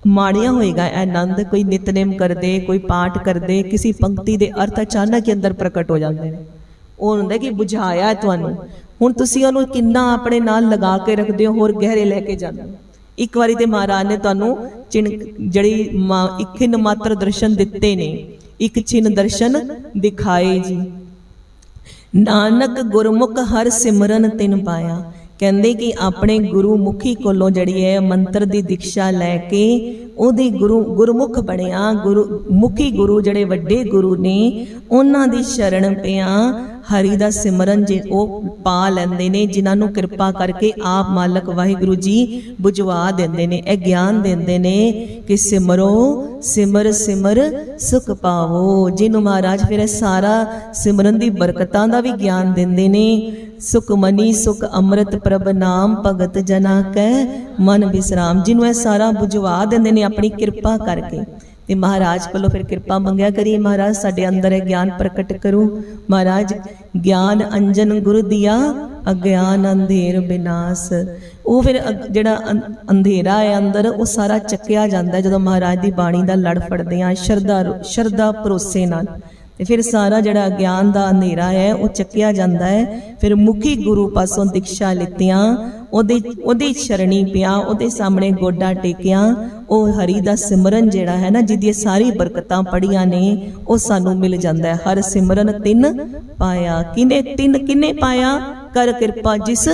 ਮਾਣਿਆ ਹੋਏਗਾ, ਇਹ ਆਨੰਦ ਕੋਈ ਨਿਤਨੇਮ ਕਰਦੇ, ਕੋਈ ਪਾਠ ਕਰਦੇ, ਕਿਸੇ ਪੰਕਤੀ ਦੇ ਅਰਥ ਅਚਾਨਕ ਹੀ ਅੰਦਰ ਪ੍ਰਗਟ ਹੋ ਜਾਂਦੇ ਨੇ। ਉਹ ਹੁੰਦਾ ਕਿ ਬੁਝਾਇਆ ਤੁਹਾਨੂੰ। ਹੁਣ ਤੁਸੀਂ ਉਹਨੂੰ ਕਿੰਨਾ ਆਪਣੇ ਨਾਲ ਲਗਾ ਕੇ ਰੱਖਦੇ ਹੋ, ਹੋਰ ਗਹਿਰੇ ਲੈ ਕੇ ਜਾਂਦੇ ਹੋ। ਇੱਕ ਵਾਰੀ ਤੇ ਮਹਾਰਾਜ ਨੇ ਤੁਹਾਨੂੰ ਚਿਣ ਜਿਹੜੀ ਮਾ- ਮਾਤਰ ਦਰਸ਼ਨ ਦਿੱਤੇ ਨੇ। ਇੱਕ ਚਿੰਨ ਦਰਸ਼ਨ ਦਿਖਾਏ ਜੀ। ਨਾਨਕ ਗੁਰਮੁਖ ਹਰ ਸਿਮਰਨ ਤਿਨ ਪਾਇਆ। ਕਹਿੰਦੇ ਕਿ ਆਪਣੇ ਗੁਰੂ ਮੁਖੀ ਕੋਲੋਂ ਜਿਹੜੀ ਹੈ ਮੰਤਰ ਦੀ ਦੀਕਸ਼ਾ ਲੈ ਕੇ ਉਹਦੇ ਗੁਰੂ ਗੁਰਮੁਖ ਬਣਿਆ। ਗੁਰੂ ਮੁਖੀ ਗੁਰੂ ਜਿਹੜੇ ਵੱਡੇ ਗੁਰੂ ਨੇ, ਉਹਨਾਂ ਦੀ ਸ਼ਰਣ ਪਿਆ। ਹਰੀ ਦਾ ਸਿਮਰਨ ਜੇ ਉਹ ਪਾ ਲੈਂਦੇ ਨੇ, ਜਿਨ੍ਹਾਂ ਨੂੰ ਕਿਰਪਾ ਕਰਕੇ ਆਪ ਮਾਲਕ ਵਾਹਿਗੁਰੂ ਜੀ ਬੁਝਵਾ ਦਿੰਦੇ ਨੇ, ਇਹ ਗਿਆਨ ਦਿੰਦੇ ਨੇ ਕਿ ਸਿਮਰੋ, ਸਿਮਰ ਸਿਮਰ, ਸੁਖ ਪਾਵੋ। ਜਿਹਨੂੰ ਮਹਾਰਾਜ ਫਿਰ ਇਹ ਸਾਰਾ ਸਿਮਰਨ ਦੀ ਬਰਕਤਾਂ ਦਾ ਵੀ ਗਿਆਨ ਦਿੰਦੇ ਨੇ ਸੁਖ ਮਨੀ ਸੁਖ ਅੰਮ੍ਰਿਤ ਪ੍ਰਭ ਨਾਮ ਭਗਤ ਜਨਾ ਕੈ, ਮਨ ਵਿਸਰਾਮ ਜਿਹਨੂੰ ਇਹ ਸਾਰਾ ਬੁਝਵਾ ਦਿੰਦੇ ਨੇ ਆਪਣੀ ਕਿਰਪਾ ਕਰਕੇ। ਤੇ ਮਹਾਰਾਜ ਕੋਲੋਂ ਫਿਰ ਕਿਰਪਾ ਮੰਗਿਆ ਕਰੀਏ, ਮਹਾਰਾਜ, ਸਾਡੇ ਅੰਦਰ ਇਹ ਗਿਆਨ ਪ੍ਰਗਟ ਕਰੋ। ਮਹਾਰਾਜ, ਗਿਆਨ ਅੰਜਨ ਗੁਰ ਦਿਆ, ਅਗਿਆਨ ਅੰਧੇਰ ਬਿਨਾਸ਼। ਉਹ ਫਿਰ ਜਿਹੜਾ ਅੰ- ਅੰਧੇਰਾ ਹੈ ਅੰਦਰ, ਉਹ ਸਾਰਾ ਚੱਕਿਆ ਜਾਂਦਾ ਜਦੋਂ ਮਹਾਰਾਜ ਦੀ ਬਾਣੀ ਦਾ ਲੜ ਫੜਦੇ ਆ ਸ਼ਰਧਾ ਸ਼ਰਧਾ ਭਰੋਸੇ ਨਾਲ। ਤੇ ਫਿਰ ਸਾਰਾ ਜਿਹੜਾ ਗਿਆਨ ਦਾ ਹਨੇਰਾ ਹੈ, ਉਹ ਚੱਕਿਆ ਜਾਂਦਾ ਹੈ। ਫਿਰ ਮੁਖੀ ਗੁਰੂ ਪਾਸੋਂ ਦੀਕਸ਼ਾ ਲਿੱਤੀਆਂ, ਉਹਦੇ, ਉਹਦੀ ਸ਼ਰਣੀ ਪਿਆ, ਉਹਦੇ ਸਾਹਮਣੇ ਗੋਡਾ ਟੇਕਿਆ। ਉਹ ਹਰੀ ਦਾ ਸਿਮਰਨ ਜਿਹੜਾ ਹੈ ਨਾ ਜਿਹਦੀ ਸਾਰੀ ਬਰਕਤਾਂ ਪੜੀਆਂ ਨੇ, ਉਹ ਸਾਨੂੰ ਮਿਲ ਜਾਂਦਾ ਹੈ। ਹਰ ਸਿਮਰਨ ਤਿੰਨ ਪਾਇਆ। ਕਿਨੇ ਤਿੰਨ ਕਿਨੇ ਪਾਇਆ? ਕਰ ਕਿਰਪਾ ਜਿਸ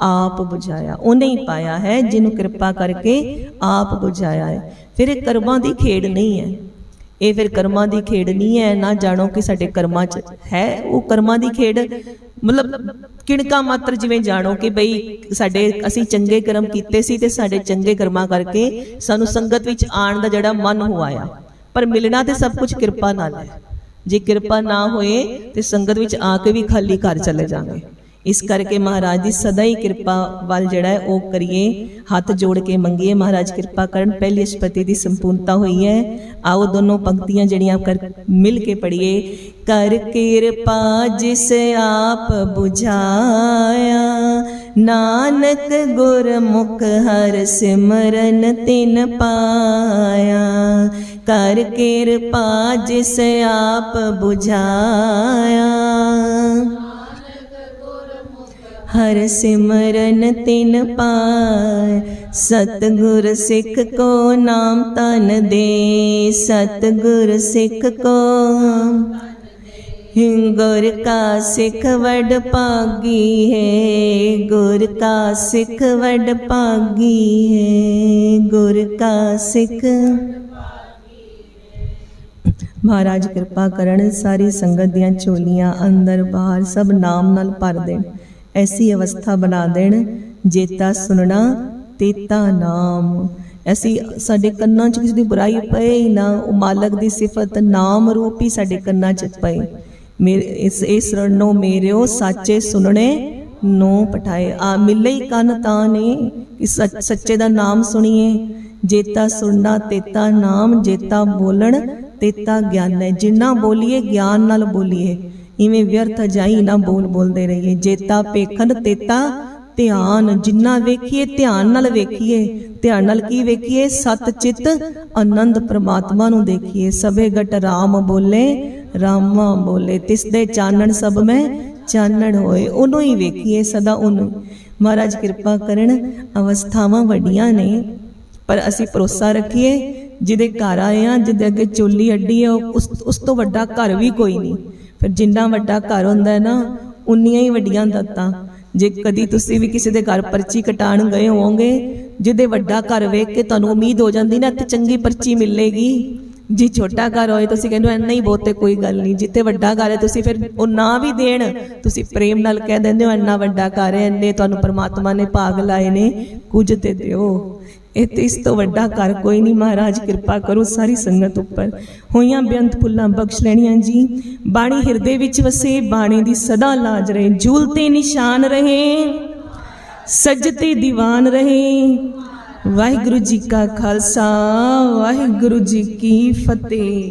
ਆਪ 부ਝਾਇਆ ਉਹਨੇ ਹੀ ਪਾਇਆ ਹੈ, ਜਿਹਨੂੰ ਕਿਰਪਾ ਕਰਕੇ ਆਪ 부ਝਾਇਆ ਹੈ। ਫਿਰ ਇਹ ਕਰਮਾਂ ਦੀ ਖੇਡ ਨਹੀਂ ਹੈ। ਇਹ ਫਿਰ ਕਰਮਾਂ ਦੀ ਖੇਡ ਨਹੀਂ ਹੈ, ਨਾ ਜਾਣੋ ਕਿ ਸਾਡੇ ਕਰਮਾਂ 'ਚ ਹੈ ਉਹ ਕਰਮਾਂ ਦੀ ਖੇਡ। ਮਤਲਬ ਕਿਣਕਾ ਮਾਤਰ ਜਿਵੇਂ ਜਾਣੋ ਕਿ ਬਈ ਸਾਡੇ ਅਸੀਂ ਚੰਗੇ ਕਰਮ ਕੀਤੇ ਸੀ ਤੇ ਸਾਡੇ ਚੰਗੇ ਕਰਮਾਂ ਕਰਕੇ ਸਾਨੂੰ ਸੰਗਤ ਵਿੱਚ ਆਉਣ ਦਾ ਜਿਹੜਾ ਮਨ ਹੋਇਆ ਪਰ ਮਿਲਣਾ ਤੇ ਸਭ ਕੁਝ ਕਿਰਪਾ ਨਾਲ ਹੈ। ਜੇ ਕਿਰਪਾ ਨਾ ਹੋਏ ਤੇ ਸੰਗਤ ਵਿੱਚ ਆ ਕੇ ਵੀ ਖਾਲੀ ਘਰ ਚਲੇ ਜਾਵਾਂਗੇ। ਇਸ ਕਰਕੇ ਮਹਾਰਾਜ ਦੀ ਸਦਾ ਹੀ ਕਿਰਪਾ ਵੱਲ ਜਿਹੜਾ ਹੈ ਉਹ ਕਰੀਏ ਹੱਥ ਜੋੜ ਕੇ ਮੰਗੀਏ ਮਹਾਰਾਜ ਕਿਰਪਾ ਕਰਨ ਪਹਿਲੀ ਅਸ਼ਪਤੀ ਦੀ ਸੰਪੂਰਨਤਾ ਹੋਈ ਹੈ ਆਓ ਦੋਨੋਂ ਪੰਕਤੀਆਂ ਜਿਹੜੀਆਂ ਕਰ ਮਿਲ ਕੇ ਪੜ੍ਹੀਏ ਕਰ ਕਿਰਪਾ ਜਿਸ ਆਪ 부ਝਾਇਆ ਨਾਨਕ ਗੁਰਮੁਖ ਹਰ ਸਿਮਰਨ ਤਿਨ ਪਾਇਆ ਕਰ ਕਿਰਪਾ ਜਿਸ ਆਪ 부ਝਾਇਆ ਹਰ ਸਿਮਰਨ ਤਿਨ ਪਾਇ ਸਤਗੁਰ ਸਿੱਖ ਕੋ ਨਾਮ ਤਨ ਦੇ। ਸਤਗੁਰ ਸਿੱਖ ਕੋ ਗੁਰ ਕਾ ਸਿੱਖ ਵਡ ਭਾਗੀ ਹੈ। ਗੁਰ ਕਾ ਸਿੱਖ ਵਡ ਭਾਗੀ ਹੈ। ਗੁਰ ਕਾ ਸਿੱਖ ਮਹਾਰਾਜ ਕਿਰਪਾ ਕਰਨ ਸਾਰੀ ਸੰਗਤ ਦੀਆਂ ਝੋਲੀਆਂ ਅੰਦਰ ਬਾਹਰ ਸਭ ਨਾਮ ਨਾਲ ਭਰ ਦੇਣ। ਐਸੀ ਅਵਸਥਾ ਬਣਾ ਦੇਣ ਜੇਤਾ ਸੁਣਨਾ ਤੇਤਾ ਨਾਮ। ਐਸੀ ਸਾਡੇ ਕੰਨਾਂ 'ਚ ਕਿਸੇ ਦੀ ਬੁਰਾਈ ਪਏ ਹੀ ਨਾ ਉਹ ਮਾਲਕ ਦੀ ਸਿਫਤ ਨਾਮ ਰੂਪ ਹੀ ਸਾਡੇ ਕੰਨਾਂ 'ਚ ਪਏ। ਮੇਰੇ ਇਸ ਇਸ ਰਣੋ ਮੇਰਿਓ ਸਾਚੇ ਸੁਣਨੇ ਨੂੰ ਪਠਾਏ। ਆ ਮਿਲੇ ਹੀ ਕੰਨ ਤਾਂ ਨੇ ਕਿ ਸੱਚ- ਸੱਚੇ ਦਾ ਨਾਮ ਸੁਣੀਏ। ਜੇਤਾ ਸੁਣਨਾ ਤੇਤਾ ਨਾਮ ਜੇਤਾ ਬੋਲਣ ਤੇਤਾ ਗਿਆਨ ਹੈ। ਜਿੰਨਾ ਬੋਲੀਏ ਗਿਆਨ ਨਾਲ ਬੋਲੀਏ। ਇਵੇਂ ਵਿਅਰਥ ਜਾਈ ਨਾ ਬੋਲ ਬੋਲਦੇ ਰਹੀਏ। ਜੇਤਾ ਪੇਖਨ ਤੇਤਾ ਧਿਆਨ, ਜਿੰਨਾ ਵੇਖੀਏ ਧਿਆਨ ਨਾਲ ਵੇਖੀਏ। ਧਿਆਨ ਨਾਲ ਕੀ ਵੇਖੀਏ? ਸਤ ਚਿਤ ਆਨੰਦ ਪ੍ਰਮਾਤਮਾ ਨੂੰ ਦੇਖੀਏ। ਸਭੇ ਗਟ ਰਾਮ ਬੋਲੇ, ਰਾਮਾ ਬੋਲੇ। ਤਿਸ ਦੇ ਚਾਨਣ ਸਭ ਮੈਂ ਚਾਨਣ ਹੋਏ। ਉਹਨੂੰ ਹੀ ਵੇਖੀਏ ਸਦਾ ਉਹਨੂੰ। ਮਹਾਰਾਜ ਕਿਰਪਾ ਕਰਨ, ਅਵਸਥਾਵਾਂ ਵੱਡੀਆਂ ਨੇ। ਪਰ ਅਸੀਂ ਭਰੋਸਾ ਰੱਖੀਏ, ਜਿਹਦੇ ਘਰ ਆਏ ਆ ਜਿਹਦੇ ਅੱਗੇ ਚੋਲੀ ਅੱਡੀ ਹੈ, ਉਸ ਉਸ ਤੋਂ ਵੱਡਾ ਘਰ ਵੀ ਕੋਈ ਨਹੀਂ। ਫਿਰ ਜਿੰਨਾ ਵੱਡਾ ਘਰ ਹੁੰਦਾ ਹੈ ਨਾ ਉਨੀਆਂ ਹੀ ਵੱਡੀਆਂ ਦਾਤਾਂ। ਜੇ ਕਦੀ ਤੁਸੀਂ ਵੀ ਕਿਸੇ ਦੇ ਘਰ ਪਰਚੀ ਕਟਾਣ ਗਏ ਹੋਵੋਗੇ ਜਿਹਦੇ ਵੱਡਾ ਘਰ ਵੇਖ ਕੇ ਤੁਹਾਨੂੰ ਉਮੀਦ ਹੋ ਜਾਂਦੀ ਨਾ ਇੱਥੇ ਚੰਗੀ ਪਰਚੀ ਮਿਲੇਗੀ। ਜੀ ਛੋਟਾ ਘਰ ਹੋਏ ਤੁਸੀਂ ਕਹਿੰਦੇ ਹੋ ਇੰਨਾ ਹੀ ਬਹੁਤੇ ਕੋਈ ਗੱਲ ਨਹੀਂ। ਜਿੱਥੇ ਵੱਡਾ ਘਰ ਹੈ ਤੁਸੀਂ ਫਿਰ ਉਹ ਨਾ ਵੀ ਦੇਣ। ਤੁਸੀਂ ਪ੍ਰੇਮ ਨਾਲ ਕਹਿ ਦਿੰਦੇ ਹੋ ਇੰਨਾ ਵੱਡਾ ਘਰ ਹੈ ਇੰਨੇ ਤੁਹਾਨੂੰ ਪ੍ਰਮਾਤਮਾ ਨੇ ਭਾਗ ਲਾਏ ਨੇ ਕੁਝ ਤੇ ਦਿਓ। ਇਹ ਤੇ ਇਸ ਤੋਂ ਵੱਡਾ ਘਰ ਕੋਈ ਨਹੀਂ। ਮਹਾਰਾਜ, ਕਿਰਪਾ ਕਰੋ ਸਾਰੀ ਸੰਗਤ ਉੱਪਰ। ਹੋਈਆਂ ਬੇਅੰਤ ਫੁੱਲਾਂ ਬਖਸ਼ ਲੈਣੀਆਂ ਜੀ। ਬਾਣੀ ਹਿਰਦੇ ਵਿੱਚ ਵਸੇ, ਬਾਣੀ ਦੀ ਸਦਾ ਲਾਜ ਰਹੇ। ਜੂਲ ਤੇ ਨਿਸ਼ਾਨ ਰਹੇ, ਸੱਜ ਤੇ ਦੀਵਾਨ ਰਹੇ। ਵਾਹਿਗੁਰੂ ਜੀ ਕਾ ਖਾਲਸਾ, ਵਾਹਿਗੁਰੂ ਜੀ ਕੀ ਫਤਿਹ।